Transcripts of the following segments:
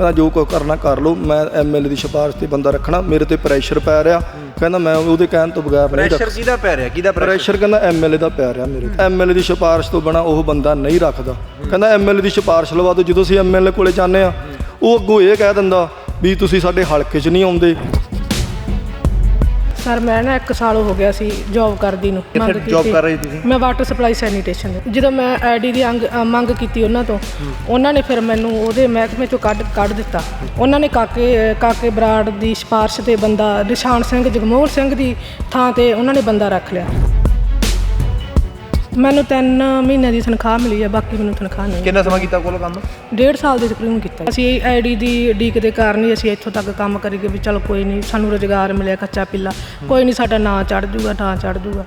ਕਹਿੰਦਾ ਜੋ ਕੁਛ ਕਰਨਾ ਕਰ ਲਓ ਮੈਂ ਐਮਐਲਏ ਦੀ ਸਿਫਾਰਿਸ਼ ਤੇ ਬੰਦਾ ਰੱਖਣਾ ਮੇਰੇ ਤੇ ਪ੍ਰੈਸ਼ਰ ਪੈ ਰਿਹਾ। ਕਹਿੰਦਾ ਮੈਂ ਉਹਦੇ ਕਹਿਣ ਤੋਂ ਬਗੈਰ ਨਹੀਂ ਪ੍ਰੈਸ਼ਰ ਕਿਹਦਾ ਪੈ ਰਿਹਾ? ਕਿਹਦਾ ਪ੍ਰੈਸ਼ਰ ਕਹਿੰਦਾ ਐਮਐਲਏ ਦਾ ਪੈ ਰਿਹਾ ਮੇਰੇ ਤੇ। ਐਮਐਲਏ ਦੀ ਸਿਫਾਰਿਸ਼ ਤੋਂ ਬਣਾ ਉਹ ਬੰਦਾ ਨਹੀਂ ਰੱਖਦਾ। ਕਹਿੰਦਾ ਐਮਐਲਏ ਦੀ ਸਿਫਾਰਿਸ਼ ਲਵਾ ਦਿਓ ਜਦੋਂ ਅਸੀਂ ਐਮਐਲਏ ਕੋਲੇ ਜਾਂਦੇ ਆ ਉਹ ਅੱਗੋਂ ਇਹ ਕਹਿ ਦਿੰਦਾ ਵੀ ਤੁਸੀਂ ਸਾਡੇ ਹਲਕੇ 'ਚ ਨਹੀਂ ਆਉਂਦੇ। ਸਰ ਮੈਂ ਨਾ 1 ਸਾਲ ਹੋ ਗਿਆ ਸੀ ਜੌਬ ਕਰਦੀ ਨੂੰ ਮੰਗ ਕਿੱਥੇ job ਕੀਤੀ। ਕਰ ਰਹੇ ਤੁਸੀਂ? ਮੈਂ ਵਾਟਰ ਸਪਲਾਈ ਸੈਨੀਟੇਸ਼ਨ ਦੇ ਜਦੋਂ ਮੈਂ ਆਈਡੀ ਦੀ ਅੰਗ- ਅ, ਮੰਗ ਕੀਤੀ ਉਹਨਾਂ ਤੋਂ ਉਹਨਾਂ ਨੇ ਫਿਰ ਮੈਨੂੰ ਉਹਦੇ ਮਹਿਕਮੇ ਚੋਂ ਕੱਢ ਕੱਢ ਦਿੱਤਾ ਉਹਨਾਂ ਨੇ ਕਾਕੇ ਅ, ਕਾਕੇ ਬਰਾੜ ਦੀ ਸਿਫਾਰਿਸ਼ ਤੇ ਬੰਦਾ ਨਿਸ਼ਾਨ ਸਿੰਘ ਜਗਮੋਹਨ ਸਿੰਘ ਦੀ ਥਾਂ ਤੇ ਉਹਨਾਂ ਨੇ ਬੰਦਾ ਰੱਖ ਲਿਆ ਮੈਨੂੰ 3 ਮਹੀਨੇ ਦੀ ਤਨਖਾਹ ਮਿਲੀ ਹੈ ਬਾਕੀ ਮੈਨੂੰ ਤਨਖਾਹ ਨਹੀਂ। ਕਿੰਨਾ ਸਮਾਂ ਕੀਤਾ ਕੋਲ ਕੰਮ? ਡੇਢ ਸਾਲ ਦੇ ਤਕਰੀਬਨ ਕੀਤਾ। ਅਸੀਂ ਆਈਡੀ ਦੀ ਡੀਕ ਦੇ ਕਾਰਨ ਹੀ ਅਸੀਂ ਇੱਥੋਂ ਤੱਕ ਕੰਮ ਕਰੀਏ ਵੀ ਚਲ ਕੋਈ ਨਹੀਂ ਸਾਨੂੰ ਰੋਜ਼ਗਾਰ ਮਿਲਿਆ ਕੱਚਾ ਪਿੱਲਾ। ਕੋਈ ਨਹੀਂ ਸਾਡਾ ਨਾਂ ਚੜ ਜੂਗਾ ਨਾਂ ਚੜ ਜੂਗਾ।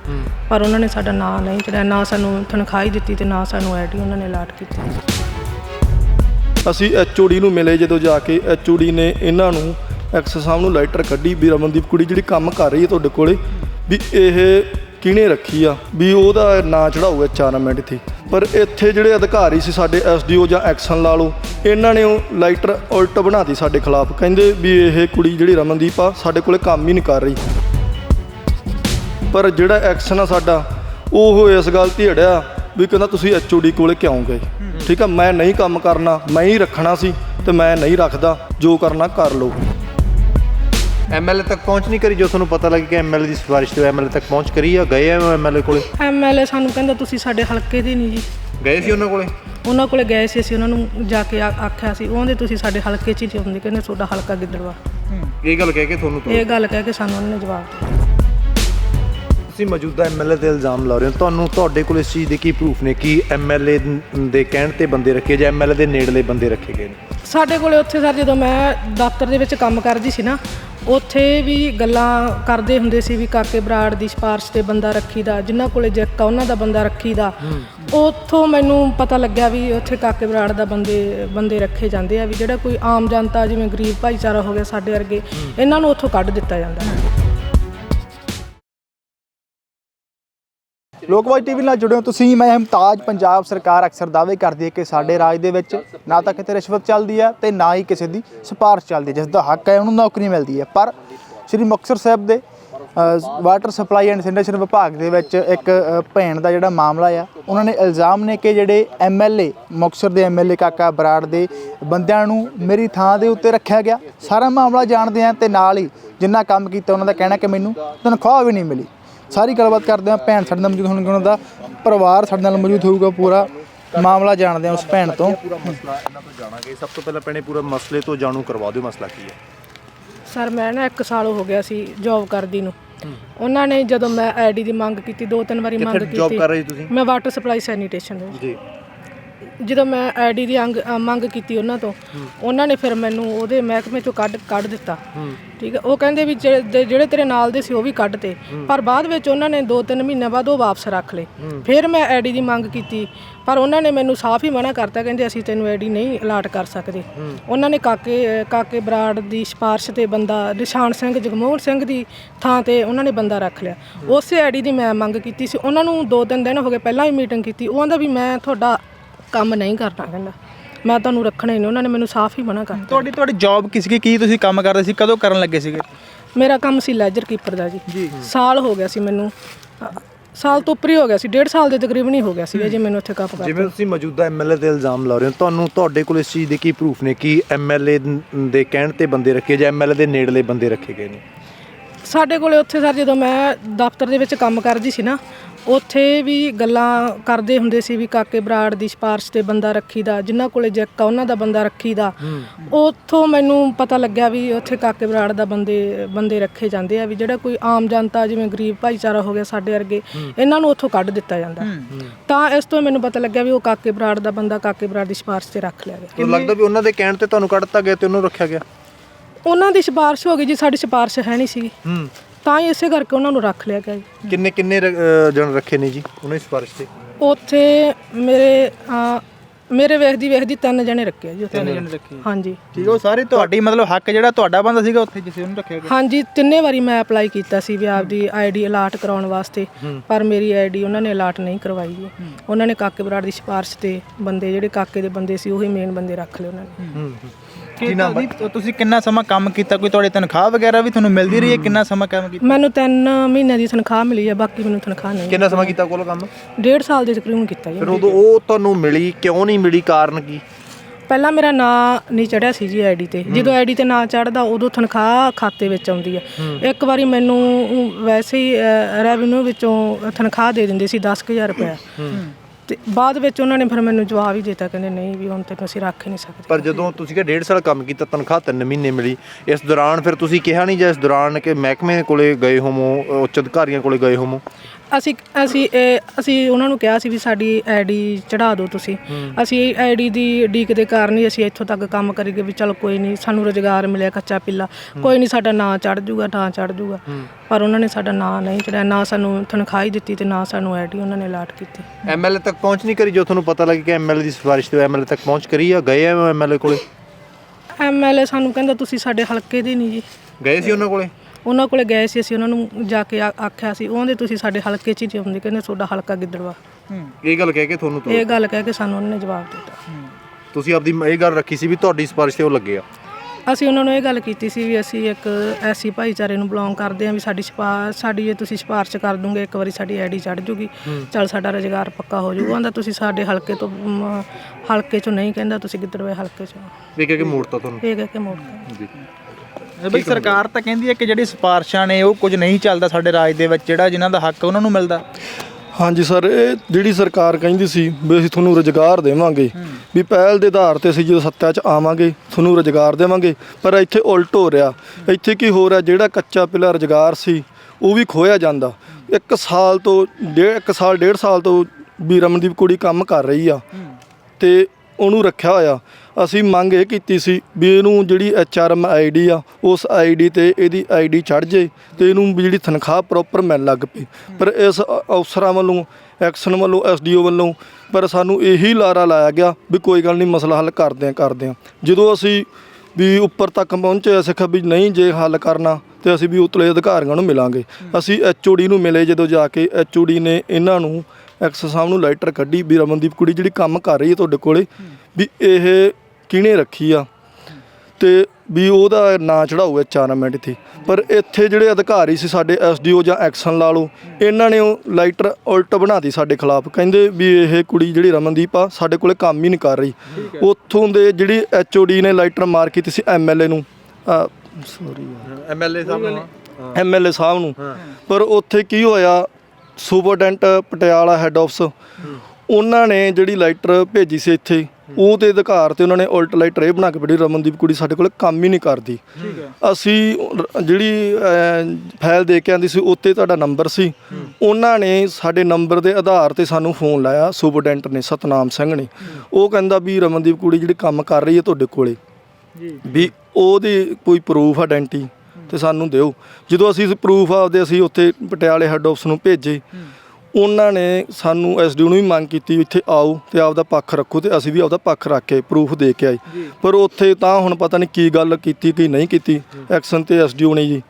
ਪਰ ਉਹਨਾਂ ਨੇ ਸਾਡਾ ਨਾਂ ਨਹੀਂ ਚੜਿਆ ਨਾ ਸਾਨੂੰ ਤਨਖਾਹ ਹੀ ਦਿੱਤੀ ਤੇ ਨਾ ਸਾਨੂੰ ਆਈਡੀ ਉਹਨਾਂ ਨੇ ਅਲਾਟ ਕੀਤੀ। ਅਸੀਂ ਐਚਓਡੀ ਨੂੰ ਮਿਲੇ ਜਦੋਂ ਜਾ ਕੇ ਐਚਓਡੀ ਨੇ ਇਹਨਾਂ ਨੂੰ ਐਕਸ ਸਾਹਿਬ ਨੂੰ ਲੈਟਰ ਕੱਢੀ ਵੀ ਰਮਨਦੀਪ ਕੁੜੀ ਜਿਹੜੀ ਕੰਮ ਕਰ ਰਹੀ ਹੈ ਤੁਹਾਡੇ ਕੋਲੇ ਵੀ ਇਹ ਕਿਹਨੇ ਰੱਖੀ ਆ? ਵੀ ਉਹਦਾ ਨਾਂ ਚੜਾਓ ਐਚਆਰਐਮਐਂਟ ਇੱਥੇ ਪਰ ਇੱਥੇ ਜਿਹੜੇ ਅਧਿਕਾਰੀ ਸੀ ਸਾਡੇ ਐਸਡੀਓ ਜਾਂ ਐਕਸ਼ਨ ਲਾ ਲਓ, ਇਹਨਾਂ ਨੇ ਉਹ ਲਾਈਟਰ ਉਲਟ ਬਣਾਤੀ ਸਾਡੇ ਖਿਲਾਫ। ਕਹਿੰਦੇ ਵੀ ਇਹ ਕੁੜੀ ਜਿਹੜੀ ਰਮਨਦੀਪ ਆ, ਸਾਡੇ ਕੋਲੇ ਕੰਮ ਹੀ ਨਹੀਂ ਕਰ ਰਹੀ। ਪਰ ਜਿਹੜਾ ਐਕਸ਼ਨ ਆ ਸਾਡਾ, ਉਹ ਇਸ ਗੱਲ ਤੇ ਅੜਿਆ ਵੀ ਕਹਿੰਦਾ ਤੁਸੀਂ ਐਚਓਡੀ ਕੋਲੇ ਕਿਉਂ ਗਏ? ਠੀਕ ਆ, ਮੈਂ ਨਹੀਂ ਕੰਮ ਕਰਨਾ, ਮੈਂ ਹੀ ਰੱਖਣਾ ਸੀ ਤੇ ਮੈਂ ਨਹੀਂ ਰੱਖਦਾ, ਜੋ ਕਰਨਾ ਕਰ ਲਓ। ਐਮਐਲਏ ਤੱਕ ਪਹੁੰਚ ਨਹੀਂ ਕਰੀ ਜੋ ਤੁਹਾਨੂੰ ਪਤਾ ਲੱਗ ਕਿ ਐਮਐਲਏ ਦੀ ਸਿਫਾਰਿਸ਼ ਤੇ ਐਮਐਲਏ ਤੱਕ ਪਹੁੰਚ ਕਰੀ ਆ ਗਏ ਆ ਐਮਐਲਏ ਕੋਲੇ? ਐਮਐਲਏ ਸਾਨੂੰ ਕਹਿੰਦਾ ਤੁਸੀਂ ਸਾਡੇ ਹਲਕੇ ਦੇ ਨਹੀਂ ਜੀ। ਗਏ ਸੀ ਉਹਨਾਂ ਕੋਲੇ? ਉਹਨਾਂ ਕੋਲੇ ਗਏ ਸੀ ਅਸੀਂ ਉਹਨਾਂ ਨੂੰ ਜਾ ਕੇ ਆ- ਆਖਿਆ ਸੀ ਉਹਦੇ ਤੁਸੀਂ ਸਾਡੇ ਹਲਕੇ 'ਚ ਹੀ ਆਉਂਦੇ ਕਹਿੰਦੇ ਤੁਹਾਡਾ ਹਲਕਾ ਗਿੱਦੜਵਾ। ਇਹ ਗੱਲ ਕਹਿ ਕੇ ਤੁਹਾਨੂੰ ਇਹ ਗੱਲ ਕਹਿ ਕੇ ਸਾਨੂੰ ਉਹਨਾਂ ਨੇ ਜਵਾਬ ਦਿੱਤਾ। ਤੁਸੀਂ ਮੌਜੂਦਾ ਐਮਐਲਏ ਤੇ ਇਲਜ਼ਾਮ ਲਾ ਰਹੇ ਹੋ। ਤੁਹਾਨੂੰ ਤੁਹਾਡੇ ਕੋਲ ਇਸ ਚੀਜ਼ ਦੇ ਕੀ ਪ੍ਰੂਫ ਨੇ ਕਿ ਐਮਐਲਏ ਦੇ ਕਹਿਣ ਤੇ ਬੰਦੇ ਰੱਖੇ ਜਾਂ ਐਮਐਲਏ ਦੇ ਨੇੜਲੇ ਬੰਦੇ ਰੱਖੇ ਗਏ ਨੇ? ਸਾਡੇ ਕੋਲੇ ਉੱਥੇ ਸਰ ਜਦੋਂ ਮੈਂ ਦਫ਼ਤਰ ਦੇ ਵਿੱਚ ਕੰਮ ਕਰਦੀ ਸੀ ਨਾ ਉੱਥੇ ਵੀ ਗੱਲਾਂ ਕਰਦੇ ਹੁੰਦੇ ਸੀ ਵੀ ਕਾਕੇ ਬਰਾੜ ਦੀ ਸਿਫਾਰਿਸ਼ ਤੇ ਬੰਦਾ ਰੱਖੀਦਾ ਜਿਨ੍ਹਾਂ ਕੋਲੇ ਜੱਕ ਆ ਉਹਨਾਂ ਦਾ ਬੰਦਾ ਰੱਖੀਦਾ। ਉੱਥੋਂ ਮੈਨੂੰ ਪਤਾ ਲੱਗਿਆ ਵੀ ਉੱਥੇ ਕਾਕੇ ਬਰਾੜ ਦਾ ਬੰਦੇ ਬੰਦੇ ਰੱਖੇ ਜਾਂਦੇ ਆ ਵੀ ਜਿਹੜਾ ਕੋਈ ਆਮ ਜਨਤਾ ਜਿਵੇਂ ਗਰੀਬ ਭਾਈਚਾਰਾ ਹੋ ਗਿਆ ਸਾਡੇ ਵਰਗੇ ਇਹਨਾਂ ਨੂੰ ਉੱਥੋਂ ਕੱਢ ਦਿੱਤਾ ਜਾਂਦਾ। ਲੋਕਵਾਈ ਟੀਵੀ ਨਾਲ ਜੁੜੇ ਹੋ ਤੁਸੀਂ, ਮੈਂ ਹਮਤਾਜ, ਪੰਜਾਬ ਸਰਕਾਰ ਅਕਸਰ ਦਾਅਵੇ ਕਰਦੀ ਹੈ ਕਿ ਸਾਡੇ ਰਾਜ ਦੇ ਵਿੱਚ ਨਾ ਤਾਂ ਕਿਤੇ ਰਿਸ਼ਵਤ ਚੱਲਦੀ ਹੈ ਤੇ ਨਾ ਹੀ ਕਿਸੇ ਦੀ ਸਿਫਾਰਿਸ਼ ਚੱਲਦੀ ਹੈ। ਜਿਸ ਦਾ ਹੱਕ ਹੈ, ਉਹਨੂੰ ਨੌਕਰੀ ਮਿਲਦੀ ਹੈ ਪਰ ਸ੍ਰੀ ਮੁਕਤਸਰ ਸਾਹਿਬ ਦੇ ਵਾਟਰ ਸਪਲਾਈ ਐਂਡ ਸੈਨੀਟੇਸ਼ਨ ਵਿਭਾਗ ਦੇ ਵਿੱਚ ਇੱਕ ਭੈਣ ਦਾ ਜਿਹੜਾ ਮਾਮਲਾ ਆ, ਉਹਨਾਂ ਨੇ ਇਲਜ਼ਾਮ ਨੇ ਕਿ ਜਿਹੜੇ ਐਮਐਲਏ ਮੁਕਤਸਰ ਦੇ ਐਮਐਲਏ ਕਾਕਾ ਬਰਾੜ ਦੇ ਬੰਦਿਆਂ ਨੂੰ ਮੇਰੀ ਥਾਂ ਦੇ ਉੱਤੇ ਰੱਖਿਆ ਗਿਆ ਸਾਰਾ ਮਾਮਲਾ ਜਾਣਦੇ ਆ ਤੇ ਨਾਲ ਹੀ ਜਿੰਨਾ ਕੰਮ ਕੀਤਾ ਉਹਨਾਂ ਦਾ ਕਹਿਣਾ ਕਿ ਮੈਨੂੰ ਤਨਖਾਹ ਵੀ ਨਹੀਂ ਮਿਲੀ ਸਾਰੀ ਗੱਲਬਾਤ ਕਰਦੇ ਆ ਭੈਣ ਸਾਡੇ ਨਾਲ ਮੌਜੂਦ ਹੋਣਗੇ ਉਹਨਾਂ ਦਾ ਪਰਿਵਾਰ ਸਾਡੇ ਨਾਲ ਮੌਜੂਦ ਹੋਊਗਾ ਪੂਰਾ। ਮਾਮਲਾ ਜਾਣਦੇ ਆ ਉਸ ਭੈਣ ਤੋਂ। ਪੂਰਾ ਮਸਲਾ ਇਹਨਾਂ ਤੋਂ ਜਾਣਾਂਗੇ? ਸਭ ਤੋਂ ਪਹਿਲਾਂ ਪੈਣੇ ਪੂਰਾ ਮਸਲੇ ਤੋਂ ਜਾਣੂ ਕਰਵਾ ਦਿਓ ਮਸਲਾ ਕੀ ਹੈ? ਸਰ ਮੈਂ ਨਾ 1 ਸਾਲ ਹੋ ਗਿਆ ਸੀ ਜੌਬ ਕਰਦੀ ਨੂੰ। ਉਹਨਾਂ ਨੇ ਜਦੋਂ ਮੈਂ ਆਈਡੀ ਦੀ ਮੰਗ ਕੀਤੀ ਦੋ ਤਿੰਨ ਵਾਰੀ ਮੰਗ ਕਿੱਥੇ ਕੀਤੀ ਜੌਬ ਕਰ ਰਹੇ ਤੁਸੀਂ? ਮੈਂ ਵਾਟਰ ਸਪਲਾਈ ਸੈਨੀਟੇਸ਼ਨ ਦੇ। ਜੀ। ਜਦੋਂ ਮੈਂ ਆਈਡੀ ਦੀ ਅੰਗ ਅ, ਮੰਗ ਕੀਤੀ ਉਹਨਾਂ ਤੋਂ ਉਹਨਾਂ ਨੇ ਫਿਰ ਮੈਨੂੰ ਉਹਦੇ ਮਹਿਕਮੇ ਚੋਂ ਕੱਢ ਕੱਢ ਦਿੱਤਾ। ਠੀਕ ਹੈ ਉਹ ਕਹਿੰਦੇ ਵੀ ਜਿਹੜੇ ਦੇ- ਜਿਹੜੇ ਤੇਰੇ ਨਾਲ ਦੇ ਸੀ ਉਹ ਵੀ ਕੱਢਤੇ ਪਰ ਬਾਅਦ ਵਿੱਚ ਉਹਨਾਂ ਨੇ 2-3 ਮਹੀਨੇ ਬਾਅਦ ਉਹ ਵਾਪਸ ਰੱਖ ਲਏ। ਫਿਰ ਮੈਂ ਆਈਡੀ ਦੀ ਮੰਗ ਕੀਤੀ। ਪਰ ਉਹਨਾਂ ਨੇ ਮੈਨੂੰ ਸਾਫ਼ ਹੀ ਮਨਾ ਕਰਤਾ ਕਹਿੰਦੇ ਅਸੀਂ ਤੈਨੂੰ ਆਈਡੀ ਨਹੀਂ ਅਲਾਟ ਕਰ ਸਕਦੇ। ਉਹਨਾਂ ਨੇ ਕਾਕੇ ਅ, ਕਾਕੇ ਬਰਾੜ ਦੀ ਸਿਫਾਰਿਸ਼ ਤੇ ਬੰਦਾ ਨਿਸ਼ਾਨ ਸਿੰਘ ਜਗਮੋਹਨ ਸਿੰਘ ਦੀ ਥਾਂ ਤੇ ਉਹਨਾਂ ਨੇ ਬੰਦਾ ਰੱਖ ਲਿਆ। ਉਸੇ ਆਈਡੀ ਦੀ ਮੈਂ ਮੰਗ ਕੀਤੀ ਸੀ। ਉਹਨਾਂ ਨੂੰ 2-3 ਦਿਨ ਹੋ ਗਏ ਪਹਿਲਾਂ ਹੀ ਮੀਟਿੰਗ ਕੀਤੀ। ਉਹ ਕਹਿੰਦਾ ਵੀ ਮੈਂ ਤੁਹਾਡਾ ਕੰਮ ਨਹੀਂ ਕਰਨਾ। ਕਹਿੰਦਾ। ਮੈਂ ਤੁਹਾਨੂੰ ਰੱਖਣਾ ਹੀ ਨਹੀਂ ਉਹਨਾਂ ਨੇ ਮੈਨੂੰ ਸਾਫ਼ ਹੀ ਮਨਾ ਕਰਤਾ। ਤੁਹਾਡੀ ਤੁਹਾਡੀ ਜੌਬ ਕਿਸ ਕੀ ਕੀ ਤੁਸੀਂ ਕੰਮ ਕਰਦੇ ਸੀ ਕਦੋਂ ਕਰਨ ਲੱਗੇ ਸੀਗੇ? ਮੇਰਾ ਕੰਮ ਸੀ ਲੈਜਰ ਕੀਪਰ ਦਾ ਜੀ। ਸਾਲ ਹੋ ਗਿਆ ਸੀ ਮੈਨੂੰ। ਸਾਲ ਤੋਂ ਉੱਪਰ ਹੀ ਹੋ ਗਿਆ ਸੀ ਡੇਢ ਸਾਲ ਦੇ ਤਕਰੀਬਨ ਹੀ ਹੋ ਗਿਆ ਸੀ ਜੇ ਮੈਨੂੰ ਇੱਥੇ ਕੰਮ ਕਰ ਜਿਵੇਂ ਤੁਸੀਂ ਮੌਜੂਦਾ ਐਮਐਲਏ ਤੇ ਇਲਜ਼ਾਮ ਲਾ ਰਹੇ ਹੋ ਤੁਹਾਨੂੰ ਤੁਹਾਡੇ ਕੋਲ ਇਸ ਚੀਜ਼ ਦੇ ਕੀ ਪ੍ਰੂਫ ਨੇ ਕਿ ਐਮਐਲਏ ਦੇ ਕਹਿਣ ਤੇ ਬੰਦੇ ਰੱਖੇ ਜਾਂ ਐਮਐਲਏ ਦੇ ਨੇੜਲੇ ਬੰਦੇ ਰੱਖੇ ਗਏ ਨੇ? ਸਾਡੇ ਕੋਲੇ ਉੱਥੇ ਸਰ ਜਦੋਂ ਮੈਂ ਦਫ਼ਤਰ ਦੇ ਵਿੱਚ ਕੰਮ ਕਰਦੀ ਸੀ ਨਾ ਉੱਥੇ ਵੀ ਗੱਲਾਂ ਕਰਦੇ ਹੁੰਦੇ ਸੀ ਵੀ ਕਾਕੇ ਬਰਾੜ ਦੀ ਸਿਫਾਰਿਸ਼ ਤੇ ਬੰਦਾ ਰੱਖੀਦਾ ਜਿਨ੍ਹਾਂ ਕੋਲੇ ਜੱਕ ਆ ਉਹਨਾਂ ਦਾ ਬੰਦਾ ਰੱਖੀਦਾ। ਉੱਥੋਂ ਮੈਨੂੰ ਪਤਾ ਲੱਗਿਆ ਵੀ ਉੱਥੇ ਕਾਕੇ ਬਰਾੜ ਦਾ ਬੰਦੇ ਬੰਦੇ ਰੱਖੇ ਜਾਂਦੇ ਆ ਵੀ ਜਿਹੜਾ ਕੋਈ ਆਮ ਜਨਤਾ ਜਿਵੇਂ ਗਰੀਬ ਭਾਈਚਾਰਾ ਹੋ ਗਿਆ ਸਾਡੇ ਵਰਗੇ ਇਹਨਾਂ ਨੂੰ ਉੱਥੋਂ ਕੱਢ ਦਿੱਤਾ ਜਾਂਦਾ। ਤਾਂ ਇਸ ਤੋਂ ਮੈਨੂੰ ਪਤਾ ਲੱਗਿਆ ਵੀ ਉਹ ਕਾਕੇ ਬਰਾੜ ਦਾ ਬੰਦਾ ਕਾਕੇ ਬਰਾੜ ਦੀ ਸਿਫਾਰਿਸ਼ ਤੇ ਰੱਖ ਲਿਆ ਗਿਆ। ਤੁਹਾਨੂੰ ਲੱਗਦਾ ਵੀ ਉਹਨਾਂ ਦੇ ਕਹਿਣ ਤੇ ਤੁਹਾਨੂੰ ਕੱਢਤਾ ਗਿਆ ਤੇ ਉਹਨੂੰ ਰੱਖਿਆ ਗਿਆ? ਉਹਨਾਂ ਦੀ ਸਿਫਾਰਿਸ਼ ਹੋ ਗਈ ਜੀ ਸਾਡੀ ਸਿਫਾਰਿਸ਼ ਹੈ ਨਹੀਂ ਸੀ। ਹੂੰ। ਤਾਂ ਹੀ ਇਸੇ ਕਰਕੇ ਉਹਨਾਂ ਨੂੰ ਰੱਖ ਲਿਆ ਗਿਆ ਜੀ। ਕਿੰਨੇ ਕਿੰਨੇ ਰ- ਅਹ ਜਣ ਰੱਖੇ ਨੇ ਜੀ? ਉਹਨਾਂ ਦੀ ਸਿਫਾਰਿਸ਼ ਤੇ। ਉੱਥੇ ਮੇਰੇ ਅਹ, ਮੇਰੇ ਵੇਖਦੀ ਵੇਖਦੀ ਤਿੰਨ ਜਣੇ ਰੱਖੇ ਆ ਜੀ ਉੱਥੇ। ਜਣੇ ਰੱਖੇ। ਹਾਂਜੀ। ਠੀਕ ਉਹ ਸਾਰੇ ਤੁਹਾਡੀ ਮਤਲਬ ਹੱਕ ਜਿਹੜਾ ਤੁਹਾਡਾ ਬੰਦਾ ਸੀਗਾ ਉੱਥੇ ਜਿਸੇ ਉਹਨੂੰ ਰੱਖਿਆ ਗਿਆ? ਹਾਂਜੀ ਤਿੰਨੇ ਵਾਰੀ ਮੈਂ ਅਪਲਾਈ ਕੀਤਾ ਸੀ ਵੀ ਆਪਦੀ ਆਈਡੀ ਅਲਾਟ ਕਰਾਉਣ ਵਾਸਤੇ ਪਰ ਮੇਰੀ ਆਈਡੀ ਉਹਨਾਂ ਨੇ ਅਲਾਟ ਨਹੀਂ ਕਰਵਾਈ ਜੀ। ਉਹਨਾਂ ਨੇ ਕਾਕੇ ਬਰਾੜ ਦੀ ਸਿਫਾਰਿਸ਼ ਤੇ ਬੰਦੇ ਜਿਹੜੇ ਕਾਕੇ ਦੇ ਬੰਦੇ ਸੀ ਉਹੀ ਮੇਨ ਬੰਦੇ ਰੱਖ ਲਏ ਉਹਨਾਂ ਨੇ। ਹੂੰ। ਕਿ ਤੁਹਾਡੀ- ਤੁਸੀਂ ਕਿੰਨਾ ਸਮਾਂ ਕੰਮ ਕੀਤਾ? ਕੋਈ ਤੁਹਾਡੀ ਤਨਖਾਹ ਵਗੈਰਾ ਵੀ ਤੁਹਾਨੂੰ ਮਿਲਦੀ ਰਹੀ ਹੈ? ਕਿੰਨਾ ਸਮਾਂ ਕੰਮ ਕੀਤਾ? ਮੈਨੂੰ 3 ਮਹੀਨਿਆਂ ਦੀ ਤਨਖਾਹ ਮਿਲੀ ਹੈ ਬਾਕੀ ਮੈਨੂੰ ਤਨਖਾਹ ਨਹੀਂ ਕਿੰਨਾ ਸਮਾਂ ਕੀਤਾ ਕੋਲ ਕੰਮ? ਡੇਢ ਸਾਲ ਦੇ ਤਕਰੀਬਨ ਕੀਤਾ ਜੀ। ਫਿਰ ਉਦੋਂ ਉਹ ਤੁਹਾਨੂੰ ਮਿਲੀ ਕਿਉਂ ਨਹੀਂ ਮਿਲੀ? ਕਾਰਨ ਕੀ? ਪਹਿਲਾਂ ਮੇਰਾ ਨਾਂ ਨਹੀਂ ਚੜਿਆ ਸੀ ਜੀ ਆਈਡੀ ਤੇ। ਜਦੋਂ ਆਈਡੀ ਤੇ ਨਾਂ ਚੜਦਾ ਉਦੋਂ ਤਨਖਾਹ ਖਾਤੇ ਵਿੱਚ ਆਉਂਦੀ ਹੈ। ਇੱਕ ਵਾਰੀ ਮੈਨੂੰ ਵੈਸੇ ਹੀ ਰੈਵਨਿਊ ਵਿੱਚੋਂ ਤਨਖਾਹ ਦੇ ਦਿੰਦੇ ਸੀ 10000 ਰੁਪਏ ਤੇ ਬਾਅਦ ਵਿੱਚ ਉਹਨਾਂ ਨੇ ਫਿਰ ਮੈਨੂੰ ਜਵਾਬ ਹੀ ਦਿੱਤਾ, ਕਹਿੰਦੇ ਨਹੀਂ ਵੀ ਹੁਣ ਤੱਕ ਅਸੀਂ ਰੱਖ ਹੀ ਨਹੀਂ ਸਕਦੇ। ਪਰ ਜਦੋਂ ਤੁਸੀਂ ਕਿ ਡੇਢ ਸਾਲ ਕੰਮ ਕੀਤਾ, ਤਨਖਾਹ 3 ਮਹੀਨੇ ਮਿਲੀ, ਇਸ ਦੌਰਾਨ ਫਿਰ ਤੁਸੀਂ ਕਿਹਾ ਨਹੀਂ ਜਾਂ ਇਸ ਦੌਰਾਨ ਕਿ ਮਹਿਕਮੇ ਕੋਲੇ ਗਏ ਹੋਮੋ ਉੱਚ ਅਧਿਕਾਰੀਆਂ ਕੋਲੇ ਗਏ ਹੋਮੋ ਅਸੀਂ ਅਸੀਂ ਇਹ- ਅਸੀਂ ਉਹਨਾਂ ਨੂੰ ਕਿਹਾ ਸੀ ਵੀ ਸਾਡੀ ਆਈਡੀ ਚੜਾ ਦਿਓ ਤੁਸੀਂ। ਅਸੀਂ ਆਈਡੀ ਦੀ ਡੀਕ ਦੇ ਕਾਰਨ ਹੀ ਅਸੀਂ ਇੱਥੋਂ ਤੱਕ ਕੰਮ ਕਰੀਏ ਵੀ ਚਲ ਕੋਈ ਨਹੀਂ ਸਾਨੂੰ ਰੋਜ਼ਗਾਰ ਮਿਲਿਆ ਕੱਚਾ ਪਿੱਲਾ। ਕੋਈ ਨਹੀਂ ਸਾਡਾ ਨਾਂ ਚੜ ਜੂਗਾ ਨਾਂ ਚੜ ਜੂਗਾ। ਪਰ ਉਹਨਾਂ ਨੇ ਸਾਡਾ ਨਾਂ ਨਹੀਂ ਚੜਿਆ ਨਾ ਸਾਨੂੰ ਤਨਖਾਹ ਹੀ ਦਿੱਤੀ ਤੇ ਨਾ ਸਾਨੂੰ ਆਈਡੀ ਉਹਨਾਂ ਨੇ ਅਲਾਟ ਕੀਤੀ। ਐਮਐਲਏ ਤੱਕ ਪਹੁੰਚ ਨਹੀਂ ਕਰੀ ਜੋ ਤੁਹਾਨੂੰ ਪਤਾ ਲੱਗੇ ਕਿ ਐਮਐਲਏ ਦੀ ਸਿਫਾਰਿਸ਼ ਤੇ ਐਮਐਲਏ ਤੱਕ ਪਹੁੰਚ ਕਰੀ ਆ ਗਏ ਐਮਐਲਏ ਕੋਲੇ? ਐਮਐਲਏ ਸਾਨੂੰ ਕਹਿੰਦਾ ਤੁਸੀਂ ਸਾਡੇ ਹਲਕੇ ਦੇ ਨਹੀਂ ਜੀ। ਗਏ ਸੀ ਉਹਨਾਂ ਕੋਲੇ? ਉਹਨਾਂ ਕੋਲੇ ਗਏ ਸੀ ਅਸੀਂ ਉਹਨਾਂ ਨੂੰ ਜਾ ਕੇ ਆ- ਆਖਿਆ ਸੀ ਉਹਦੇ ਤੁਸੀਂ ਸਾਡੇ ਹਲਕੇ 'ਚ ਹੀ ਆਉਂਦੇ ਕਹਿੰਦੇ ਤੁਹਾਡਾ ਹਲਕਾ ਗਿੱਦੜਵਾ। ਇਹ ਗੱਲ ਕਹਿ ਕੇ ਤੁਹਾਨੂੰ ਤੋਂ ਇਹ ਗੱਲ ਕਹਿ ਕੇ ਸਾਨੂੰ ਉਹਨਾਂ ਨੇ ਜਵਾਬ ਦਿੱਤਾ। ਤੁਸੀਂ ਆਪਦੀ ਇਹ ਗੱਲ ਰੱਖੀ ਸੀ ਵੀ ਤੁਹਾਡੀ ਸਿਫਾਰਿਸ਼ ਤੇ ਉਹ ਲੱਗੇ ਆ। ਅਸੀਂ ਉਹਨਾਂ ਨੂੰ ਇਹ ਗੱਲ ਕੀਤੀ ਸੀ ਵੀ ਅਸੀਂ ਇੱਕ ਐਸੀ ਭਾਈਚਾਰੇ ਨੂੰ ਬਿਲੋਂਗ ਕਰਦੇ ਹਾਂ ਵੀ ਸਾਡੀ ਸਿਫਾਰਿਸ਼ ਸਾਡੀ ਜੇ ਤੁਸੀਂ ਸਿਫਾਰਿਸ਼ ਕਰ ਦੋਗੇ ਇੱਕ ਵਾਰੀ ਸਾਡੀ ਆਈਡੀ ਚੜ ਜੂਗੀ ਚਲ ਸਾਡਾ ਰੁਜ਼ਗਾਰ ਪੱਕਾ ਹੋ ਜਾਊਗਾ ਕਹਿੰਦਾ ਤੁਸੀਂ ਸਾਡੇ ਹਲਕੇ ਤੋਂ ਮ, ਹਲਕੇ ਚੋਂ ਨਹੀਂ ਕਹਿੰਦਾ ਤੁਸੀਂ ਗਿੱਦੜਵੇ ਹਲਕੇ ਚੋਂ। ਇਹ ਕਹਿ ਕੇ ਮੋੜਤਾ ਤੁਹਾਨੂੰ? ਇਹ ਕਹਿ ਕੇ ਮੋੜ ਦਿੱਤਾ। ਜੀ। ਬਈ ਸਰਕਾਰ ਤਾਂ ਕਹਿੰਦੀ ਹੈ ਕਿ ਜਿਹੜੀ ਸਿਫਾਰਸ਼ਾਂ ਨੇ ਉਹ ਕੁਝ ਨਹੀਂ ਚੱਲਦਾ ਸਾਡੇ ਰਾਜ ਦੇ ਵਿੱਚ ਜਿਹੜਾ ਜਿਨ੍ਹਾਂ ਦਾ ਹੱਕ ਉਹਨਾਂ ਨੂੰ ਮਿਲਦਾ। ਹਾਂਜੀ ਸਰ ਇਹ ਜਿਹੜੀ ਸਰਕਾਰ ਕਹਿੰਦੀ ਸੀ ਵੀ ਅਸੀਂ ਤੁਹਾਨੂੰ ਰੁਜ਼ਗਾਰ ਦੇਵਾਂਗੇ ਵੀ ਪਹਿਲ ਦੇ ਆਧਾਰ ਤੇ ਅਸੀਂ ਜਦੋਂ ਸੱਤਾ 'ਚ ਆਵਾਂਗੇ ਤੁਹਾਨੂੰ ਰੁਜ਼ਗਾਰ ਦੇਵਾਂਗੇ ਪਰ ਇੱਥੇ ਉਲਟ ਹੋ ਰਿਹਾ। ਇੱਥੇ ਕੀ ਹੋ ਰਿਹਾ ਜਿਹੜਾ ਕੱਚਾ ਪਿਲਾ ਰੁਜ਼ਗਾਰ ਸੀ ਉਹ ਵੀ ਖੋਇਆ ਜਾਂਦਾ। ਇੱਕ ਸਾਲ ਤੋਂ ਡੇਢ ਇੱਕ ਸਾਲ ਡੇਢ ਸਾਲ ਤੋਂ ਵੀ ਰਮਨਦੀਪ ਕੁੜੀ ਕੰਮ ਕਰ ਰਹੀ ਆ। ਤੇ ਉਹਨੂੰ ਰੱਖਿਆ ਹੋਇਆ। ਅਸੀਂ ਮੰਗ ਇਹ ਕੀਤੀ ਸੀ ਵੀ ਇਹਨੂੰ ਜਿਹੜੀ ਐਚਆਰਐਮ ਆਈਡੀ ਆ, ਉਸ ਆਈਡੀ ਤੇ ਇਹਦੀ ਆਈਡੀ ਚੜ ਜੇ ਤੇ ਇਹਨੂੰ ਵੀ ਜਿਹੜੀ ਤਨਖਾਹ ਪ੍ਰੋਪਰ ਮਿਲਣ ਲੱਗ ਪਈ। ਪਰ ਇਸ ਅਫਸਰਾਂ ਵੱਲੋਂ ਐਕਸ਼ਨ ਵੱਲੋਂ ਐਸਡੀਓ ਵੱਲੋਂ, ਪਰ ਸਾਨੂੰ ਇਹੀ ਲਾਰਾ ਲਾਇਆ ਗਿਆ ਵੀ ਕੋਈ ਗੱਲ ਨਹੀਂ, ਮਸਲਾ ਹੱਲ ਕਰਦੇ ਆ ਕਰਦੇ ਆ ਜਦੋਂ ਅਸੀਂ ਵੀ ਉੱਪਰ ਤੱਕ ਪਹੁੰਚੇ ਸਿੱਖ ਵੀ ਨਹੀਂ, ਜੇ ਹੱਲ ਕਰਨਾ ਤੇ ਅਸੀਂ ਵੀ ਉਤਲੇ ਅਧਿਕਾਰੀਆਂ ਨੂੰ ਮਿਲਾਂਗੇ। ਅਸੀਂ ਐਚਓਡੀ ਨੂੰ ਮਿਲੇ ਜਦੋਂ ਜਾ ਕੇ ਐਚਓਡੀ ਨੇ ਇਹਨਾਂ ਨੂੰ ਐਕਸ ਸਾਹਿਬ ਨੂੰ ਲਾਈਟਰ ਕੱਢੀ ਵੀ ਰਮਨਦੀਪ ਕੁੜੀ ਜਿਹੜੀ ਕੰਮ ਕਰ ਰਹੀ ਹੈ ਤੁਹਾਡੇ ਕੋਲੇ ਵੀ ਇਹ ਕਿਹਨੇ ਰੱਖੀ ਆ? ਤੇ ਵੀ ਉਹਦਾ ਨਾਂ ਚੜਾਓ ਐਚਆਰਐਮਐਂਟ ਇੱਥੇ। ਪਰ ਇੱਥੇ ਜਿਹੜੇ ਅਧਿਕਾਰੀ ਸੀ ਸਾਡੇ ਐਸਡੀਓ ਜਾਂ ਐਕਸ਼ਨ ਲਾ ਲਓ ਇਹਨਾਂ ਨੇ ਉਹ ਲਾਈਟਰ ਉਲਟ ਬਣਾਤੀ ਸਾਡੇ ਖਿਲਾਫ। ਕਹਿੰਦੇ ਵੀ ਇਹ ਕੁੜੀ ਜਿਹੜੀ ਰਮਨਦੀਪ ਆ ਸਾਡੇ ਕੋਲੇ ਕੰਮ ਹੀ ਨਹੀਂ ਕਰ ਰਹੀ। ਉੱਥੋਂ ਦੇ ਜਿਹੜੀ ਐਚਓਡੀ ਨੇ ਲਾਈਟਰ ਮਾਰ ਕੀਤੀ ਸੀ ਐਮਐਲਏ ਨੂੰ। ਸੌਰੀ ਐਮਐਲਏ ਸਾਹਿਬ ਨੂੰ? ਐਮਐਲਏ ਸਾਹਿਬ ਨੂੰ। ਪਰ ਉੱਥੇ ਕੀ ਹੋਇਆ? ਸੁਪਰਡੈਂਟ ਪਟਿਆਲਾ ਹੈੱਡ ਆਫਿਸ ਉਹਨਾਂ ਨੇ ਜਿਹੜੀ ਲਾਈਟਰ ਭੇਜੀ ਸੀ ਇੱਥੇ ਉਹ ਤੇ ਅਧਿਕਾਰ ਤੇ ਉਹਨਾਂ ਨੇ ਉਲਟ ਲਾਈਟਰ ਇਹ ਬਣਾ ਕੇ ਬੜੀ ਰਮਨਦੀਪ ਕੁੜੀ ਸਾਡੇ ਕੋਲ ਕੰਮ ਹੀ ਨਹੀਂ ਕਰਦੀ। ਅਸੀਂ ਜਿਹੜੀ ਫਾਈਲ ਦੇ ਕੇ ਆਂਦੀ ਸੀ ਉੱਤੇ ਤੁਹਾਡਾ ਨੰਬਰ ਸੀ। ਉਹਨਾਂ ਨੇ ਸਾਡੇ ਨੰਬਰ ਦੇ ਆਧਾਰ ਤੇ ਸਾਨੂੰ ਫੋਨ ਲਾਇਆ ਸੁਪਰਡੈਂਟ ਨੇ ਸਤਨਾਮ ਸਿੰਘ ਨੇ। ਉਹ ਕਹਿੰਦਾ ਵੀ ਰਮਨਦੀਪ ਕੁੜੀ ਜਿਹੜੀ ਕੰਮ ਕਰ ਰਹੀ ਹੈ ਤੁਹਾਡੇ ਕੋਲੇ। ਵੀ ਉਹਦੀ ਕੋਈ ਪ੍ਰੂਫ ਆਇਡੈਂਟੀ ਤੇ ਸਾਨੂੰ ਦਿਓ। ਜਦੋਂ ਅਸੀਂ ਪ੍ਰੂਫ ਆਪਦੇ ਅਸੀਂ ਉੱਥੇ ਪਟਿਆਲੇ ਹੈੱਡ ਆਫਿਸ ਨੂੰ ਭੇਜੇ ਉਹਨਾਂ ਨੇ ਸਾਨੂੰ ਐਸਡੀਓ ਨੂੰ ਵੀ ਮੰਗ ਕੀਤੀ ਇੱਥੇ ਆਓ ਤੇ ਆਪਦਾ ਪੱਖ ਰੱਖੋ ਤੇ ਅਸੀਂ ਵੀ ਆਪਦਾ ਪੱਖ ਰੱਖ ਕੇ ਪ੍ਰੂਫ ਦੇ ਕੇ ਆਏ। ਪਰ ਉੱਥੇ ਤਾਂ ਹੁਣ ਪਤਾ ਨਹੀਂ ਕੀ ਗੱਲ ਕੀਤੀ ਕੀ ਨਹੀਂ ਕੀਤੀ ਐਕਸ਼ਨ ਤੇ ਐਸਡੀਓ ਨੇ ਜੀ।